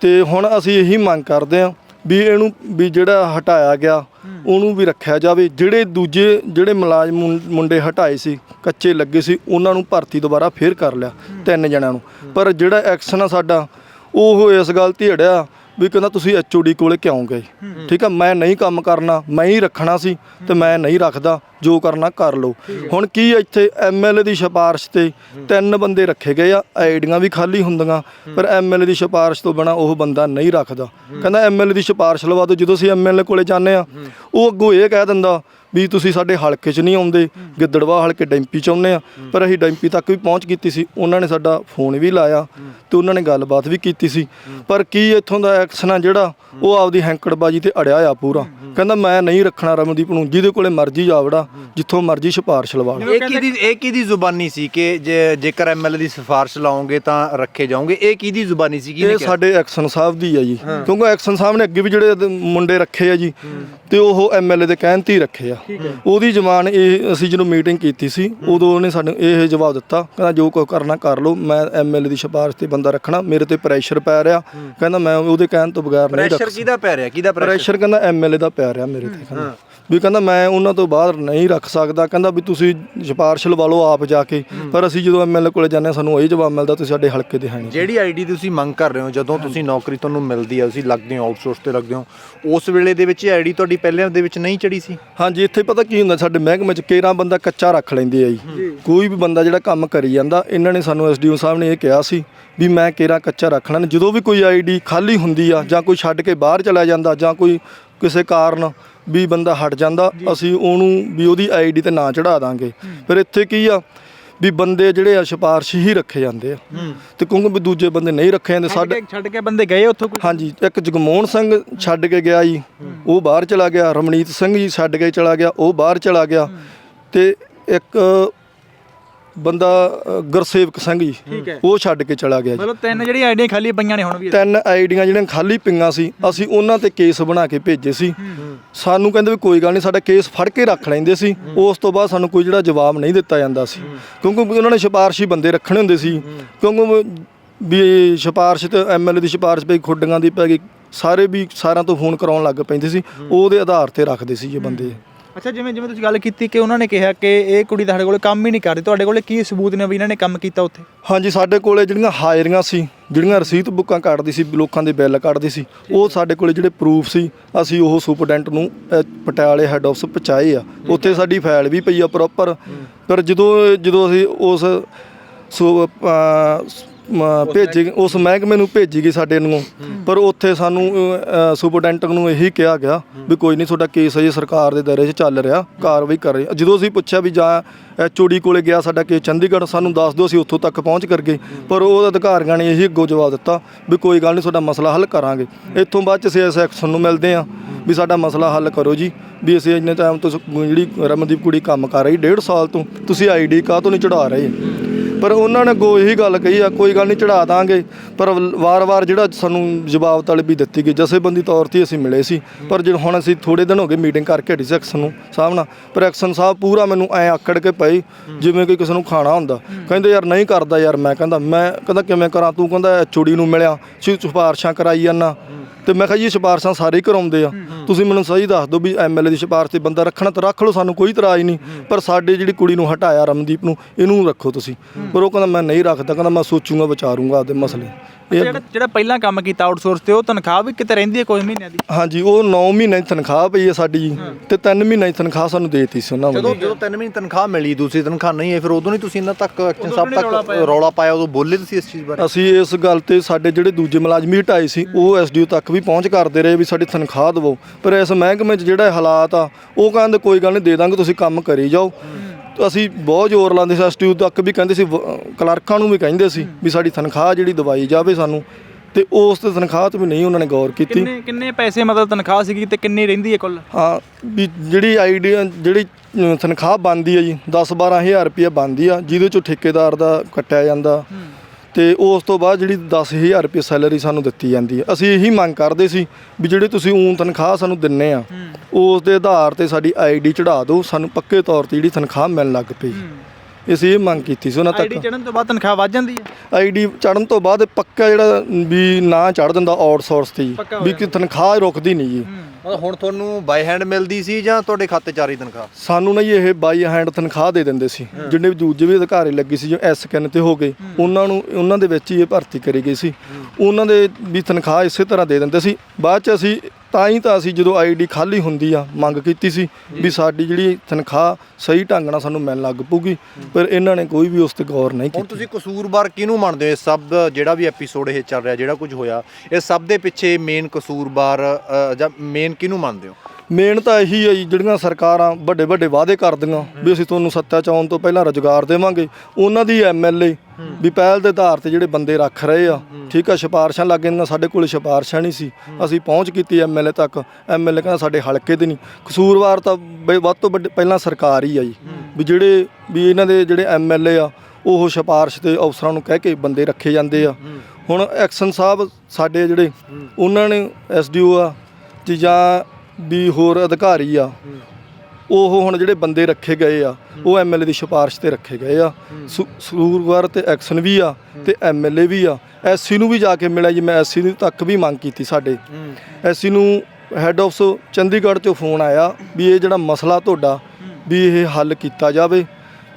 ਤੇ ਹੁਣ ਅਸੀਂ ਇਹੀ ਮੰਗ ਕਰਦੇ ਹਾਂ ਵੀ ਇਹਨੂੰ ਵੀ ਜਿਹੜਾ ਹਟਾਇਆ ਗਿਆ ਉਹਨੂੰ ਵੀ ਰੱਖਿਆ ਜਾਵੇ। ਜਿਹੜੇ ਦੂਜੇ ਜਿਹੜੇ ਮੁਲਾਜ਼ਮ ਮੁੰਡੇ ਹਟਾਏ ਸੀ ਕੱਚੇ ਲੱਗੇ ਸੀ ਉਹਨਾਂ ਨੂੰ ਭਰਤੀ ਦੁਬਾਰਾ ਫੇਰ ਕਰ ਲਿਆ ਤਿੰਨ ਜਣਿਆਂ ਨੂੰ। ਪਰ ਜਿਹੜਾ ਐਕਸ਼ਨ ਆ ਸਾਡਾ ਉਹ ਇਸ ਗੱਲ ਤੇ ਅੜਿਆ ਵੀ ਕਹਿੰਦਾ ਤੁਸੀਂ ਐਚਓਡੀ ਕੋਲੇ ਕਿਉਂ ਗਏ? ਠੀਕ ਆ, ਮੈਂ ਨਹੀਂ ਕੰਮ ਕਰਨਾ, ਮੈਂ ਹੀ ਰੱਖਣਾ ਸੀ ਤੇ ਮੈਂ ਨਹੀਂ ਰੱਖਦਾ, ਜੋ ਕਰਨਾ ਕਰ ਲਓ। ਹੁਣ ਕੀ ਇੱਥੇ ਐਮਐਲਏ ਦੀ ਸਿਫਾਰਿਸ਼ ਤੇ ਤਿੰਨ ਬੰਦੇ ਰੱਖੇ ਗਏ ਆ ਆਈਡੀਆਂ ਵੀ ਖਾਲੀ ਹੁੰਦੀਆਂ, ਪਰ ਐਮਐਲਏ ਦੀ ਸਿਫਾਰਿਸ਼ ਤੋਂ ਬਿਨਾ ਉਹ ਬੰਦਾ ਨਹੀਂ ਰੱਖਦਾ। ਕਹਿੰਦਾ ਐਮਐਲਏ ਦੀ ਸਿਫਾਰਿਸ਼ ਲਵਾ ਦਿਓ, ਜਦੋਂ ਅਸੀਂ ਐਮਐਲਏ ਕੋਲੇ ਜਾਂਦੇ ਆ, ਉਹ ਅੱਗੋਂ ਇਹ ਕਹਿ ਦਿੰਦਾ ਵੀ ਤੁਸੀਂ ਸਾਡੇ ਹਲਕੇ 'ਚ ਨਹੀਂ ਆਉਂਦੇ ਗਿੱਦੜਵਾ ਹਲਕੇ ਡੈਂਪੀ 'ਚ ਆਉਂਦੇ ਆ। ਪਰ ਅਸੀਂ ਡੈਂਪੀ ਤੱਕ ਵੀ ਪਹੁੰਚ ਕੀਤੀ ਸੀ ਉਹਨਾਂ ਨੇ ਸਾਡਾ ਫੋਨ ਵੀ ਲਾਇਆ ਤੇ ਉਹਨਾਂ ਨੇ ਗੱਲਬਾਤ ਵੀ ਕੀਤੀ ਸੀ। ਪਰ ਕੀ ਇੱਥੋਂ ਦਾ ਐਕਸ਼ਨ ਆ ਜਿਹੜਾ ਉਹ ਆਪਦੀ ਹੈਂਕੜਬਾਜੀ ਤੇ ਅੜਿਆ ਆ ਪੂਰਾ। ਕਹਿੰਦਾ ਮੈਂ ਨਹੀਂ ਰੱਖਣਾ ਰਮਨਦੀਪ ਨੂੰ ਜਿਹਦੇ ਕੋਲੇ ਮਰਜ਼ੀ ਜਾਵੜਾ ਜਿੱਥੋਂ ਮਰਜ਼ੀ ਸਿਫਾਰਿਸ਼ ਲਵਾ ਲਓ ਇਹ ਕਿਹਦੀ ਇਹ ਕਿਹਦੀ ਜ਼ੁਬਾਨੀ ਸੀ ਕਿ ਜੇ ਜੇਕਰ ਐਮਐਲਏ ਦੀ ਸਿਫਾਰਿਸ਼ ਲਾਓਗੇ ਤਾਂ ਰੱਖੇ ਜਾਓਗੇ? ਇਹ ਕਿਹਦੀ ਜ਼ੁਬਾਨੀ ਸੀ? ਇਹ ਸਾਡੇ ਐਕਸ਼ਨ ਸਾਹਿਬ ਦੀ ਆ ਜੀ। ਕਿਉਂਕਿ ਐਕਸ਼ਨ ਸਾਹਿਬ ਨੇ ਅੱਗੇ ਵੀ ਜਿਹੜੇ ਮੁੰਡੇ ਰੱਖੇ ਆ ਜੀ ਤੇ ਉਹ ਐਮਐਲਏ ਦੇ ਕਹਿਣ ਤੇ ਹੀ ਰੱਖੇ ਆ। ਉਹਦੀ ਜ਼ਮਾਨ ਇਹ ਅਸੀਂ ਜਦੋਂ ਮੀਟਿੰਗ ਕੀਤੀ ਸੀ ਉਦੋਂ ਉਹਨੇ ਸਾਨੂੰ ਇਹ ਜਵਾਬ ਦਿੱਤਾ ਕਹਿੰਦਾ ਜੋ ਕੁਝ ਕਰਨਾ ਕਰ ਲਓ ਮੈਂ ਐਮਐਲਏ ਦੀ ਸਿਫਾਰਿਸ਼ ਤੇ ਬੰਦਾ ਰੱਖਣਾ ਮੇਰੇ ਤੇ ਪ੍ਰੈਸ਼ਰ ਪੈ ਰਿਹਾ। ਕਹਿੰਦਾ ਮੈਂ ਉਹਦੇ ਕਹਿਣ ਤੋਂ ਬਗੈਰ ਨਹੀਂ ਰੱਖ ਪ੍ਰੈਸ਼ਰ ਕਿਹਦਾ ਪੈ ਰਿਹਾ? ਕਿਹਦਾ ਪ੍ਰੈਸ਼ਰ ਕਹਿੰਦਾ ਐਮਐਲਏ ਦਾ ਪੈ ਰਿਹਾ ਮੇਰੇ ਤੇ ਕਹਿੰਦਾ। ਵੀ ਕਹਿੰਦਾ ਮੈਂ ਉਹਨਾਂ ਤੋਂ ਬਾਹਰ ਨਹੀਂ ਰੱਖ ਸਕਦਾ ਕਹਿੰਦਾ ਵੀ ਤੁਸੀਂ ਸਿਫਾਰਿਸ਼ ਲਵਾ ਲਓ ਆਪ ਜਾ ਕੇ। ਪਰ ਅਸੀਂ ਜਦੋਂ ਐਮਐਲਏ ਕੋਲੇ ਜਾਂਦੇ ਸਾਨੂੰ ਇਹ ਜਵਾਬ ਮਿਲਦਾ ਤੁਸੀਂ ਸਾਡੇ ਹਲਕੇ ਦੇ ਹੈ ਨਹੀਂ। ਜਿਹੜੀ ਆਈਡੀ ਤੁਸੀਂ ਮੰਗ ਕਰ ਰਹੇ ਹੋ ਜਦੋਂ ਤੁਸੀਂ ਨੌਕਰੀ ਤੁਹਾਨੂੰ ਮਿਲਦੀ ਹੈ ਤੁਸੀਂ ਲੱਗਦੇ ਹੋ ਆਊਟਸੋਰਸ ਤੇ ਲੱਗਦੇ ਹੋ ਉਸ ਵੇਲੇ ਦੇ ਵਿੱਚ ਆਈਡੀ ਤੁਹਾਡੀ ਪਹਿਲਿਆਂ ਦੇ ਵਿੱਚ ਨਹੀਂ ਚੜੀ ਸੀ? ਹਾਂਜੀ ਇੱਥੇ ਪਤਾ ਕੀ ਹੁੰਦਾ ਸਾਡੇ ਮਹਿਕਮੇ ਚ ਕੇਰਾਂ ਬੰਦਾ ਕੱਚਾ ਰੱਖ ਲੈਂਦੇ ਆ ਜੀ। ਕੋਈ ਵੀ ਬੰਦਾ ਜਿਹੜਾ ਕੰਮ ਕਰੀ ਜਾਂਦਾ ਇਹਨਾਂ ਨੇ ਸਾਨੂੰ ਐਸਡੀਓ ਸਾਹਿਬ ਨੇ ਇਹ ਕਿਹਾ ਸੀ ਵੀ ਮੈਂ ਕੇਰਾਂ ਕੱਚਾ ਰੱਖ ਲੈਣ ਜਦੋਂ ਵੀ ਕੋਈ ਆਈਡੀ ਖਾਲੀ ਹੁੰਦੀ ਆ ਜਾਂ ਕੋਈ ਛੱਡ ਕੇ ਬਾਹਰ ਚਲਾ ਜਾਂਦਾ ਜਾਂ ਕੋਈ ਕਿਸੇ ਕਾਰਨ ਵੀ ਬੰਦਾ ਹਟ ਜਾਂਦਾ ਅਸੀਂ ਉਹਨੂੰ ਵੀ ਉਹਦੀ ਆਈਡੀ ਤੇ ਨਾਂ ਚੜਾ ਦਾਂਗੇ। ਫਿਰ ਇੱਥੇ ਕੀ ਆ ਵੀ ਬੰਦੇ ਜਿਹੜੇ ਆ ਸਿਫਾਰਸ਼ ਹੀ ਰੱਖੇ ਜਾਂਦੇ ਆ। ਤੇ ਕਿਉਂਕਿ ਵੀ ਦੂਜੇ ਬੰਦੇ ਨਹੀਂ ਰੱਖੇ ਜਾਂਦੇ ਸਾਡੇ ਛੱਡ ਕੇ ਬੰਦੇ ਗਏ ਉੱਥੋਂ ਕੋਈ? ਹਾਂਜੀ ਇੱਕ ਜਗਮੋਹਨ ਸਿੰਘ ਛੱਡ ਕੇ ਗਿਆ ਜੀ ਉਹ ਬਾਹਰ ਚਲਾ ਗਿਆ। ਰਮਣੀਤ ਸਿੰਘ ਜੀ ਛੱਡ ਕੇ ਚਲਾ ਗਿਆ ਉਹ ਬਾਹਰ ਚਲਾ ਗਿਆ। ਤੇ ਇੱਕ ਬੰਦਾ ਅ, ਗੁਰਸੇਵਕ ਸਿੰਘ ਜੀ। ਉਹ ਛੱਡ ਕੇ ਚਲਾ ਗਿਆ ਜੀ। ਮਤਲਬ ਤਿੰਨ ਜਿਹੜੀਆਂ ਆਈਡੀਆਂ ਖਾਲੀ ਪਈਆਂ ਨੇ ਹੁਣ ਵੀ। ਤਿੰਨ ਆਈਡੀਆਂ ਜਿਹੜੀਆਂ ਖਾਲੀ ਪਿੰਗਾਂ ਸੀ ਅਸੀਂ ਉਹਨਾਂ ਤੇ ਕੇਸ ਬਣਾ ਕੇ ਭੇਜੇ ਸੀ। ਸਾਨੂੰ ਕਹਿੰਦੇ ਵੀ ਕੋਈ ਗੱਲ ਨਹੀਂ ਸਾਡਾ ਕੇਸ ਫੜ ਕੇ ਰੱਖ ਲੈਂਦੇ ਸੀ। ਉਸ ਤੋਂ ਬਾਅਦ ਸਾਨੂੰ ਕੋਈ ਜਿਹੜਾ ਜਵਾਬ ਨਹੀਂ ਦਿੱਤਾ ਜਾਂਦਾ ਸੀ। ਕਿਉਂਕਿ ਉਹਨਾਂ ਨੇ ਸਿਫਾਰਸ਼ੀ ਬੰਦੇ ਰੱਖਣੇ ਹੁੰਦੇ ਸੀ। ਕਿਉਂਕਿ ਵੀ ਸਿਫਾਰਸ਼ ਤੇ ਐਮਐਲਏ ਦੀ ਸਿਫਾਰਸ਼ ਪਈ ਖੁੱਡੀਆਂ ਦੀ ਪੈ ਗਈ। ਸਾਰੇ ਵੀ ਸਾਰਿਆਂ ਤੋਂ ਫੋਨ ਕਰਾਉਣ ਲੱਗ ਪੈਂਦੇ ਸੀ। ਉਹਦੇ ਆਧਾਰ ਤੇ ਰੱਖਦੇ ਸੀ ਇਹ ਬੰਦੇ। ਅੱਛਾ ਜਿਵੇਂ ਜਿਵੇਂ ਤੁਸੀਂ ਗੱਲ ਕੀਤੀ ਕਿ ਉਹਨਾਂ ਨੇ ਕਿਹਾ ਕਿ ਇਹ ਕੁੜੀ ਸਾਡੇ ਕੋਲੇ ਕੰਮ ਹੀ ਨਹੀਂ ਕਰਦੀ ਤੁਹਾਡੇ ਕੋਲੇ ਕੀ ਸਬੂਤ ਨੇ ਵੀ ਇਹਨਾਂ ਨੇ ਕੰਮ ਕੀਤਾ ਉੱਥੇ? ਹਾਂਜੀ ਸਾਡੇ ਕੋਲੇ ਜਿਹੜੀਆਂ ਹਾਜ਼ਰੀਆਂ ਸੀ ਜਿਹੜੀਆਂ ਰਸੀਦ ਬੁੱਕਾਂ ਕੱਢਦੀ ਸੀ ਲੋਕਾਂ ਦੇ ਬਿੱਲ ਕੱਢਦੀ ਸੀ ਉਹ ਸਾਡੇ ਕੋਲੇ ਜਿਹੜੇ ਪ੍ਰੂਫ ਸੀ ਅਸੀਂ ਉਹ ਸੁਪਰਡੈਂਟ ਨੂੰ ਅਹ, ਪਟਿਆਲੇ ਹੈੱਡ ਆਫਿਸ ਪਹੁੰਚਾਏ ਆ। ਉੱਥੇ ਸਾਡੀ ਫਾਈਲ ਵੀ ਪਈ ਆ ਪ੍ਰੋਪਰ ਪਰ ਜਦੋਂ ਜਦੋਂ ਅਸੀਂ ਉਸ ਸੋ ਅਹ, ਭੇਜੀ ਉਸ ਮਹਿਕਮੇ ਨੂੰ ਭੇਜੀ ਗਈ ਸਾਡੇ ਨੂੰ। ਪਰ ਉੱਥੇ ਸਾਨੂੰ ਅਹ, ਸੁਪਰਡੈਂਟ ਨੂੰ ਇਹੀ ਕਿਹਾ ਗਿਆ ਵੀ ਕੋਈ ਨਹੀਂ ਤੁਹਾਡਾ ਕੇਸ ਅਜੇ ਸਰਕਾਰ ਦੇ ਦਾਇਰੇ 'ਚ ਚੱਲ ਰਿਹਾ ਕਾਰਵਾਈ ਕਰ ਰਹੀ। ਜਦੋਂ ਅਸੀਂ ਪੁੱਛਿਆ ਵੀ ਜਾਂ ਐਚਓਡੀ ਕੋਲੇ ਗਿਆ ਸਾਡਾ ਕੇਸ ਚੰਡੀਗੜ੍ਹ ਸਾਨੂੰ ਦੱਸ ਦਿਓ ਅਸੀਂ ਉੱਥੋਂ ਤੱਕ ਪਹੁੰਚ ਕਰ ਗਏ। ਪਰ ਉਹ ਅਧਿਕਾਰੀਆਂ ਨੇ ਇਹੀ ਅੱਗੋਂ ਜਵਾਬ ਦਿੱਤਾ ਵੀ ਕੋਈ ਗੱਲ ਨਹੀਂ ਤੁਹਾਡਾ ਮਸਲਾ ਹੱਲ ਕਰਾਂਗੇ। ਇੱਥੋਂ ਬਾਅਦ ਚ ਅਸੀਂ ਇਸ ਐਕਸ਼ਨ ਨੂੰ ਮਿਲਦੇ ਹਾਂ ਵੀ ਸਾਡਾ ਮਸਲਾ ਹੱਲ ਕਰੋ ਜੀ। ਵੀ ਅਸੀਂ ਇੰਨੇ ਟਾਈਮ ਤੋਂ ਸ- ਜਿਹੜੀ ਰਮਨਦੀਪ ਕੁੜੀ ਕੰਮ ਕਰ ਰਹੀ ਡੇਢ ਸਾਲ ਤੋਂ ਤੁਸੀਂ ਆਈਡੀ ਕਾਹ ਤੋਂ ਨਹੀਂ ਚੜਾ ਰਹੇ? ਪਰ ਉਹਨਾਂ ਨੇ ਗੋ ਇਹੀ ਗੱਲ ਕਹੀ ਆ, ਕੋਈ ਗੱਲ ਨਹੀਂ ਚੜਾ ਦਾਂਗੇ। ਪਰ ਵਾਰ-ਵਾਰ ਜਿਹੜਾ ਸਾਨੂੰ ਜਵਾਬ ਤਲਬੀ ਦਿੱਤੀ ਗਈ, ਜਥੇਬੰਦੀ ਤੌਰ ਤੇ ਅਸੀਂ ਮਿਲੇ ਸੀ। ਪਰ ਜਦੋਂ ਹੁਣ ਅਸੀਂ ਥੋੜੇ ਦਿਨ ਹੋ ਗਏ ਮੀਟਿੰਗ ਕਰਕੇ ਹਟੀ ਸੀ ਐਕਸ਼ਨ ਨੂੰ, ਸਾਹਿਬ ਨਾਲ। ਪਰ ਐਕਸ਼ਨ ਸਾਹਿਬ ਪੂਰਾ ਮੈਨੂੰ ਐ ਆਕੜ ਕੇ ਪਈ ਜਿਵੇਂ ਕਿ ਕਿਸੇ ਨੂੰ ਖਾਣਾ ਹੁੰਦਾ। ਕਹਿੰਦੇ ਯਾਰ ਨਹੀਂ ਕਰਦਾ ਯਾਰ, ਮੈਂ ਕਹਿੰਦਾ ਮੈਂ ਕਹਿੰਦਾ ਕਿਵੇਂ ਕਰਾਂ? ਤੂੰ ਕਹਿੰਦਾ ਐਚਓਡੀ ਨੂੰ ਮਿਲਿਆ ਸਿਫਾਰਸ਼ਾਂ ਕਰਾਈ ਜਾਂਦਾ ਤੇ ਮੈਂ ਕਿਹਾ ਜੀ ਸਿਫਾਰਸ਼ਾਂ ਸਾਰੇ ਹੀ ਕਰਾਉਂਦੇ ਆ। ਤੁਸੀਂ ਮੈਨੂੰ ਸਹੀ ਦੱਸ ਦਿਓ ਵੀ ਐਮਐਲਏ ਦੀ ਸਿਫਾਰਸ਼ ਤੇ ਬੰਦਾ ਰੱਖਣਾ ਤਾਂ ਰੱਖ ਲਓ ਸਾਨੂੰ ਕੋਈ ਇਤਰਾਜ਼ ਨਹੀਂ। ਪਰ ਸਾਡੇ ਜਿਹੜੀ ਕੁੜੀ ਨੂੰ ਹਟਾਇਆ ਰਮਨਦੀਪ ਨੂੰ ਇਹਨੂੰ ਰੱਖੋ ਤੁਸੀਂ। ਪਰ ਉਹ ਕਹਿੰਦਾ ਮੈਂ ਨਹੀਂ ਰੱਖਦਾ ਕਹਿੰਦਾ ਮੈਂ ਸੋਚੂਗਾ ਵਿਚਾਰੂੰਗਾ ਆਪਦੇ ਮਸਲੇ। ਜਿਹੜਾ ਜਿਹੜਾ ਪਹਿਲਾਂ ਕੰਮ ਕੀਤਾ ਆਊਟਸੋਰਸ ਤੇ ਉਹ ਤਨਖਾਹ ਵੀ ਕਿਤੇ ਰਹਿੰਦੀ ਹੈ ਕੋਈ ਮਹੀਨਿਆਂ ਦੀ? ਹਾਂਜੀ ਉਹ 9 ਮਹੀਨੇ ਦੀ ਤਨਖਾਹ ਪਈ ਹੈ ਸਾਡੀ ਤੇ 3 ਮਹੀਨੇ ਦੀ ਤਨਖਾਹ ਸਾਨੂੰ ਦੇਤੀ ਸੀ ਉਹਨਾਂ ਜਦੋਂ ਜਦੋਂ ਤਿੰਨ ਮਹੀਨੇ ਤਨਖਾਹ ਮਿਲੀ ਦੂਸਰੀ ਤਨਖਾਹ ਨਹੀਂ ਹੈ ਫਿਰ ਉਦੋਂ ਨਹੀਂ ਤੁਸੀਂ ਇਹਨਾਂ ਤੱਕ ਐਕਸ਼ਨ ਸਾਹਿਬ ਤੱਕ ਰੌਲਾ ਪਾਇਆ। ਉਦੋਂ ਬੋਲੇ ਤੁਸੀਂ ਇਸ ਚੀਜ਼ ਬਾਰੇ? ਅਸੀਂ ਇਸ ਗੱਲ ਤੇ ਸਾਡੇ ਜਿਹੜੇ ਦੂਜੇ ਮੁਲਾਜ਼ਮੀ ਹਟਾਏ ਸੀ ਉਹ ਐਸਡੀਓ ਤੱਕ ਵੀ ਪਹੁੰਚ ਕਰਦੇ ਰਹੇ ਵੀ ਸਾਡੀ ਤਨਖਾਹ ਦਿਵੋ। ਪਰ ਇਸ ਮਹਿਕਮੇ 'ਚ ਜਿਹੜਾ ਹਾਲਾਤ ਆ ਉਹ ਕਹਿੰਦੇ ਕੋਈ ਗੱਲ ਨਹੀਂ ਦੇ ਦਾਂਗੇ ਤੁਸੀਂ ਕੰਮ ਕਰੀ ਜਾਓ। ਅਸੀਂ ਬਹੁਤ ਜ਼ੋਰ ਲਾਉਂਦੇ ਸੀ ਐਸਡੀਓ ਤੱਕ ਵੀ ਕਹਿੰਦੇ ਸੀ ਵ- ਕਲਰਕਾਂ ਨੂੰ ਵੀ ਕਹਿੰਦੇ ਸੀ ਵੀ ਸਾਡੀ ਤਨਖਾਹ ਜਿਹੜੀ ਦਵਾਈ ਜਾਵੇ ਸਾਨੂੰ। ਤੇ ਉਸ ਤੇ ਤਨਖਾਹ ਤੇ ਵੀ ਨਹੀਂ ਉਹਨਾਂ ਨੇ ਗੌਰ ਕੀਤੀ। ਕਿੰਨੇ ਕਿੰਨੇ ਪੈਸੇ ਮਤਲਬ ਤਨਖਾਹ ਸੀਗੀ ਤੇ ਕਿੰਨੀ ਰਹਿੰਦੀ ਹੈ ਕੁੱਲ? ਹਾਂ ਵੀ ਜਿਹੜੀ ਆਈਡੀ ਜਿਹੜੀ ਤਨਖਾਹ ਬਣਦੀ ਆ ਜੀ 10 12000 ਰੁਪਏ ਬਣਦੀ ਆ ਜਿਹਦੇ ਚੋਂ ਠੇਕੇਦਾਰ ਦਾ ਕੱਟਿਆ ਜਾਂਦਾ। ਤੇ ਉਸ ਤੋਂ ਬਾਅਦ ਜਿਹੜੀ 10000 ਰੁਪਏ ਸੈਲਰੀ ਸਾਨੂੰ ਦਿੱਤੀ ਜਾਂਦੀ ਹੈ। ਅਸੀਂ ਇਹੀ ਮੰਗ ਕਰਦੇ ਸੀ ਵੀ ਜਿਹੜੇ ਤੁਸੀਂ ਊਂ ਤਨਖਾਹ ਸਾਨੂੰ ਦਿੰਨੇ ਆ ਉਸ ਦੇ ਆਧਾਰ ਤੇ ਸਾਡੀ ਆਈਡੀ ਚੜਾ ਦਿਓ ਸਾਨੂੰ ਪੱਕੇ ਤੌਰ ਤੇ ਜਿਹੜੀ ਤਨਖਾਹ ਮਿਲਣ ਲੱਗ ਪਈ। ਅਸੀਂ ਇਹ ਮੰਗ ਕੀਤੀ ਸੀ ਉਹਨਾਂ ਆਈਡੀ ਤੱਕ ਚੜਨ ਤੋਂ ਬਾਅਦ ਤਨਖਾਹ ਵੱਧ ਜਾਂਦੀ ਹੈ? ਆਈਡੀ ਚੜਨ ਤੋਂ ਬਾਅਦ ਪੱਕਾ ਜਿਹੜਾ ਵੀ ਨਾਂ ਚੜ ਦਿੰਦਾ ਆਊਟਸੋਰਸ ਤੇ ਜੀ। ਪੱਕਾ ਹੋ ਵੀ ਕਿ ਤਨਖਾਹ ਰੁਕਦੀ ਨਹੀਂ ਜੀ। ਮਤਲਬ ਹੁਣ ਤੁਹਾਨੂੰ ਬਾਈ ਹੈਂਡ ਮਿਲਦੀ ਸੀ ਜਾਂ ਤੁਹਾਡੇ ਖਾਤੇ 'ਚ ਆ ਰਹੀ ਤਨਖਾਹ? ਸਾਨੂੰ ਨਾ ਜੀ ਇਹ ਬਾਈ ਹੈਂਡ ਤਨਖਾਹ ਦੇ ਦਿੰਦੇ ਸੀ। ਜਿੰਨੇ ਵੀ ਦੂਜੇ ਵੀ ਅਧਿਕਾਰੀ ਲੱਗੇ ਸੀ ਜੋ ਐਸ ਕੈਨ ਤੇ ਹੋ ਗਏ ਉਹਨਾਂ ਨੂੰ ਉਹਨਾਂ ਦੇ ਵਿੱਚ ਹੀ ਇਹ ਭਰਤੀ ਕਰੀ ਗਈ ਸੀ। ਉਹਨਾਂ ਦੇ ਵੀ ਤਨਖਾਹ ਇਸੇ ਤਰ੍ਹਾਂ ਦੇ ਦਿੰਦੇ ਸੀ। ਬਾਅਦ ਚ ਅਸੀਂ ਤਾਂ ਹੀ ਤਾਂ ਅਸੀਂ ਜਦੋਂ ਆਈਡੀ ਖਾਲੀ ਹੁੰਦੀ ਆ ਮੰਗ ਕੀਤੀ ਸੀ ਵੀ ਸਾਡੀ ਜਿਹੜੀ ਤਨਖਾਹ ਸਹੀ ਢੰਗ ਨਾਲ ਸਾਨੂੰ ਮਿਲਣ ਲੱਗ ਪੂਗੀ ਪਰ ਇਹਨਾਂ ਨੇ ਕੋਈ ਵੀ ਉਸ ਤੇ ਗੌਰ ਨਹੀਂ ਹੁਣ ਕੀਤੀ। ਤੁਸੀਂ ਕਸੂਰਵਾਰ ਕਿਹਨੂੰ ਮੰਨਦੇ ਹੋ? ਇਹ ਸਭ ਜਿਹੜਾ ਵੀ ਐਪੀਸੋਡ ਇਹ ਚੱਲ ਰਿਹਾ ਜਿਹੜਾ ਕੁਝ ਹੋਇਆ ਇਹ ਸਭ ਦੇ ਪਿੱਛੇ ਮੇਨ ਕਸੂਰਵਾਰ ਅ, ਜਾਂ ਮੇਨ ਕਿਹਨੂੰ ਮੰਨਦੇ ਹੋ? ਮੇਨ ਤਾਂ ਇਹੀ ਹੈ ਜੀ, ਜਿਹੜੀਆਂ ਸਰਕਾਰਾਂ ਵੱਡੇ ਵੱਡੇ ਵਾਅਦੇ ਕਰਦੀਆਂ ਵੀ ਅਸੀਂ ਤੁਹਾਨੂੰ ਸੱਤਾ ਚ ਆਉਣ ਤੋਂ ਪਹਿਲਾਂ ਰੁਜ਼ਗਾਰ ਦੇਵਾਂਗੇ। ਉਹਨਾਂ ਦੀ ਐਮਐਲਏ ਵੀ ਪਹਿਲ ਦੇ ਆਧਾਰ ਤੇ ਜਿਹੜੇ ਬੰਦੇ ਰੱਖ ਰਹੇ ਆ, ਠੀਕ ਆ, ਸਿਫਾਰਸ਼ਾਂ ਲੱਗ ਜਾਂਦੀਆਂ ਸਾਡੇ ਕੋਲ ਸਿਫਾਰਸ਼ਾਂ ਨਹੀਂ ਸੀ। ਅਸੀਂ ਪਹੁੰਚ ਕੀਤੀ ਐਮਐਲਏ ਤੱਕ। ਐਮਐਲਏ ਕਹਿੰਦਾ ਸਾਡੇ ਹਲਕੇ ਦੇ ਨਹੀਂ। ਕਸੂਰਵਾਰ ਤਾਂ ਬਈ ਵੱਧ ਤੋਂ ਵੱਡ ਪਹਿਲਾਂ ਸਰਕਾਰ ਹੀ ਆ ਜੀ। ਵੀ ਜਿਹੜੇ ਵੀ ਇਹਨਾਂ ਦੇ ਜਿਹੜੇ ਐਮਐਲਏ ਆ, ਉਹ ਸਿਫਾਰਸ਼ ਤੇ ਅਫਸਰਾਂ ਨੂੰ ਕਹਿ ਕੇ ਬੰਦੇ ਰੱਖੇ ਜਾਂਦੇ ਆ। ਹੁਣ ਐਕਸ਼ਨ ਸਾਹਿਬ ਸਾਡੇ ਜਿਹੜੇ, ਉਹਨਾਂ ਨੇ ਐਸਡੀਓ ਆ ਜਾਂ ਵੀ ਹੋਰ ਅਧਿਕਾਰੀ ਆ। ਉਹ ਹੁਣ ਜਿਹੜੇ ਬੰਦੇ ਰੱਖੇ ਗਏ ਆ, ਉਹ ਐਮਐਲਏ ਦੀ ਸਿਫਾਰਿਸ਼ ਤੇ ਰੱਖੇ ਗਏ ਆ। ਸੁ- ਸੂਰਗੁਰ ਤੇ ਐਕਸ਼ਨ ਵੀ ਆ ਤੇ ਐਮਐਲਏ ਵੀ ਆ। ਐਸਸੀ ਨੂੰ ਵੀ ਜਾ ਕੇ ਮਿਲਿਆ ਜੀ, ਮੈਂ ਐਸਸੀ ਨੂੰ ਤੱਕ ਵੀ ਮੰਗ ਕੀਤੀ ਸਾਡੇ। ਐਸਸੀ ਨੂੰ ਹੈੱਡ ਆਫਿਸ ਚੰਡੀਗੜ੍ਹ ਤੋਂ ਫੋਨ ਆਇਆ ਵੀ ਇਹ ਜਿਹੜਾ ਮਸਲਾ ਤੁਹਾਡਾ ਵੀ ਇਹ ਹੱਲ ਕੀਤਾ ਜਾਵੇ,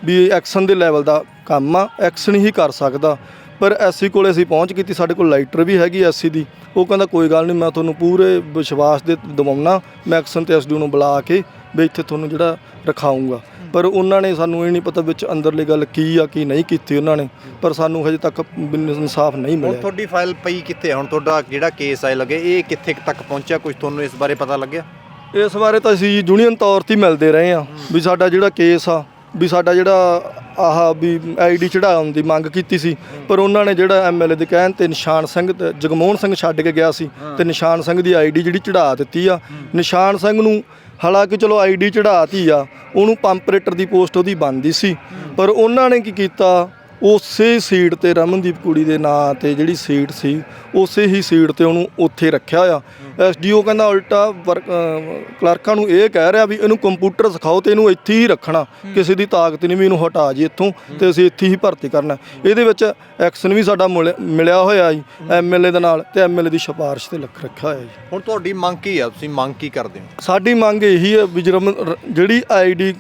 ਵੀ ਇਹ ਐਕਸ਼ਨ ਦੇ ਲੈਵਲ ਦਾ ਕੰਮ ਆ ਐਕਸ਼ਨ ਹੀ ਕਰ ਸਕਦਾ। ਪਰ ਐਸਸੀ ਕੋਲੇ ਅਸੀਂ ਪਹੁੰਚ ਕੀਤੀ ਸਾਡੇ ਕੋਲ ਲਾਈਟਰ ਵੀ ਹੈਗੀ ਐਸਸੀ ਦੀ। ਉਹ ਕਹਿੰਦਾ ਕੋਈ ਗੱਲ ਨਹੀਂ ਮੈਂ ਤੁਹਾਨੂੰ ਪੂਰੇ ਵਿਸ਼ਵਾਸ ਦੇ ਦਿਵਾਉਣਾ। ਮੈਂ ਐਕਸ਼ਨ ਤੇ ਐਸਡੀ ਨੂੰ ਬੁਲਾ ਕੇ ਵੀ ਇੱਥੇ ਤੁਹਾਨੂੰ ਜਿਹੜਾ ਰਖਾਊਂਗਾ। ਪਰ ਉਹਨਾਂ ਨੇ ਸਾਨੂੰ ਇਹ ਨਹੀਂ ਪਤਾ ਵਿੱਚ ਅੰਦਰਲੀ ਗੱਲ ਕੀ ਆ ਕੀ ਨਹੀਂ ਕੀਤੀ ਉਹਨਾਂ ਨੇ। ਪਰ ਸਾਨੂੰ ਹਜੇ ਤੱਕ ਇਨਸਾਫ ਨਹੀਂ ਹੁਣ ਮਿਲਿਆ ਤੁਹਾਡੀ ਫਾਈਲ ਪਈ ਕਿੱਥੇ? ਹੁਣ ਤੁਹਾਡਾ ਜਿਹੜਾ ਕੇਸ ਆਏ ਲੱਗੇ ਇਹ ਕਿੱਥੇ ਤੱਕ ਪਹੁੰਚਿਆ? ਕੁਝ ਤੁਹਾਨੂੰ ਇਸ ਬਾਰੇ ਪਤਾ ਲੱਗਿਆ? ਇਸ ਬਾਰੇ ਤਾਂ ਅਸੀਂ ਯੂਨੀਅਨ ਤੌਰ ਤੇ ਮਿਲਦੇ ਰਹੇ ਆ ਵੀ ਸਾਡਾ ਜਿਹੜਾ ਕੇਸ ਆ ਵੀ ਸਾਡਾ ਜਿਹੜਾ ਆਹ ਵੀ ਆਈਡੀ ਚੜਾਉਣ ਦੀ ਮੰਗ ਕੀਤੀ ਸੀ। ਪਰ ਉਹਨਾਂ ਨੇ ਜਿਹੜਾ ਐਮਐਲਏ ਦੇ ਕਹਿਣ ਤੇ ਨਿਸ਼ਾਨ ਸਿੰਘ ਤੇ ਜਗਮੋਹਨ ਸਿੰਘ ਛੱਡ ਕੇ ਗਿਆ ਸੀ ਤੇ ਨਿਸ਼ਾਨ ਸਿੰਘ ਦੀ ਆਈਡੀ ਜਿਹੜੀ ਚੜਾ ਦਿੱਤੀ ਆ। ਨਿਸ਼ਾਨ ਸਿੰਘ ਨੂੰ ਹਾਲਾਂਕਿ ਚਲੋ ਆਈਡੀ ਚੜਾਤੀ ਆ ਉਹਨੂੰ ਪੰਪਰੇਟਰ ਦੀ ਪੋਸਟ ਉਹਦੀ ਬਣਦੀ ਸੀ। ਪਰ ਉਹਨਾਂ ਨੇ ਕੀ ਕੀਤਾ? ਉਸੇ ਸੀਟ ਤੇ ਰਮਨਦੀਪ ਕੁੜੀ ਦੇ ਨਾਂ ਤੇ ਜਿਹੜੀ ਸੀਟ ਸੀ ਉਸੇ ਹੀ ਸੀਟ ਤੇ ਉਹਨੂੰ ਉੱਥੇ ਰੱਖਿਆ ਹੋਇਆ ਐਸਡੀਓ ਕਹਿੰਦਾ ਉਲਟਾ ਕਲਰਕਾਂ ਨੂੰ ਇਹ ਕਹਿ ਰਿਹਾ ਵੀ ਇਹਨੂੰ ਕੰਪਿਊਟਰ ਸਿਖਾਓ ਤੇ ਇਹਨੂੰ ਇੱਥੇ ਹੀ ਰੱਖਣਾ। ਕਿਸੇ ਦੀ ਤਾਕਤ ਨਹੀਂ ਵੀ ਇਹਨੂੰ ਹਟਾ ਜੀ ਇੱਥੋਂ ਤੇ ਅਸੀਂ ਇੱਥੇ ਹੀ ਭਰਤੀ ਕਰਨਾ। ਇਹਦੇ ਵਿੱਚ ਐਕਸ਼ਨ ਵੀ ਸਾਡਾ ਮਿਲਿਆ- ਹੋਇਆ ਜੀ ਐਮਐਲਏ ਦੇ ਨਾਲ ਤੇ ਐਮਐਲਏ ਦੀ ਸਿਫਾਰਿਸ਼ ਤੇ ਲੱਖ ਰੱਖਿਆ ਹੋਇਆ ਜੀ। ਹੁਣ ਤੁਹਾਡੀ ਮੰਗ ਕੀ ਆ? ਤੁਸੀਂ ਮੰਗ ਕੀ ਕਰਦੇ ਹੋ? ਸਾਡੀ ਮੰਗ ਇਹੀ ਹੈ ਵੀ ਜਿਹੜੀ ਆਈਡੀ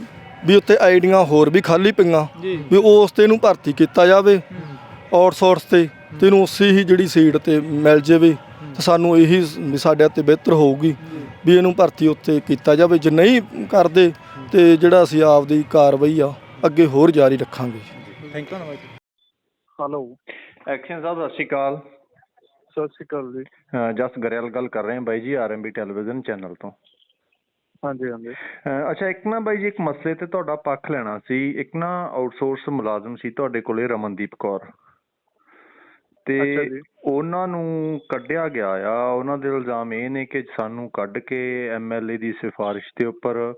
ਵੀ ਉੱਤੇ ਆਈਡੀਆਂ ਹੋਰ ਵੀ ਖਾਲੀ ਪਈਆਂ ਵੀ ਉਸ ਤੇ ਇਹਨੂੰ ਭਰਤੀ ਕੀਤਾ ਜਾਵੇ ਆਊਟਸੋਰਸ ਤੇ ਤੇ ਇਹਨੂੰ ਉਸੇ ਹੀ ਜਿਹੜੀ ਸੀਟ ਤੇ ਮਿਲ ਜਾਵੇ ਤੇ ਸਾਨੂੰ ਇਹੀ ਸ- ਵੀ ਸਾਡੇ ਤੇ ਬਿਹਤਰ ਹੋਊਗੀ ਵੀ ਇਹਨੂੰ ਭਰਤੀ ਉੱਤੇ ਕੀਤਾ ਜਾਵੇ। ਜੇ ਨਹੀਂ ਕਰਦੇ ਤੇ ਜਿਹੜਾ ਅਸੀਂ ਆਪਦੀ ਕਾਰਵਾਈ ਆ ਅੱਗੇ ਹੋਰ ਜਾਰੀ ਰੱਖਾਂਗੇ। Thank you hello. ਐਕਸ਼ਨ ਸਾਹਿਬ ਸਤਿ ਸ਼੍ਰੀ ਅਕਾਲ। ਸਤਿ ਸ਼੍ਰੀ ਅਕਾਲ ਜੀ। ਅ, ਜਸ ਗਰੇਵਾਲ ਗੱਲ ਕਰ ਰਹੇ ਹਾਂ ਬਾਈ ਜੀ ਆਰਐਮਬੀ ਟੈਲੀਵਿਜ਼ਨ ਚੈਨਲ ਤੋਂ। ਹਾਂਜੀ ਹਾਂਜੀ। ਅੱਛਾ ਇੱਕ ਨਾ ਬਾਈ ਜੀ ਇੱਕ ਮਸਲੇ ਤੇ ਤੁਹਾਡਾ ਪੱਖ ਲੈਣਾ ਸੀ। ਇੱਕ ਨਾ ਆਊਟਸੋਰਸ ਮੁਲਾਜ਼ਮ ਸੀ ਤੁਹਾਡੇ ਕੋਲੇ ਰਮਨਦੀਪ ਕੌਰ। ਤੇ ਅੱਛਾ ਜੀ। ਉਹਨਾਂ ਨੂੰ ਕੱਢਿਆ ਗਿਆ ਆ। ਉਹਨਾਂ ਦੇ ਇਲਜ਼ਾਮ ਇਹ ਨੇ ਕਿ ਸਾਨੂੰ ਕੱਢ ਕੇ ਐਮਐਲਏ ਦੀ ਸਿਫਾਰਿਸ਼ ਦੇ ਉੱਪਰ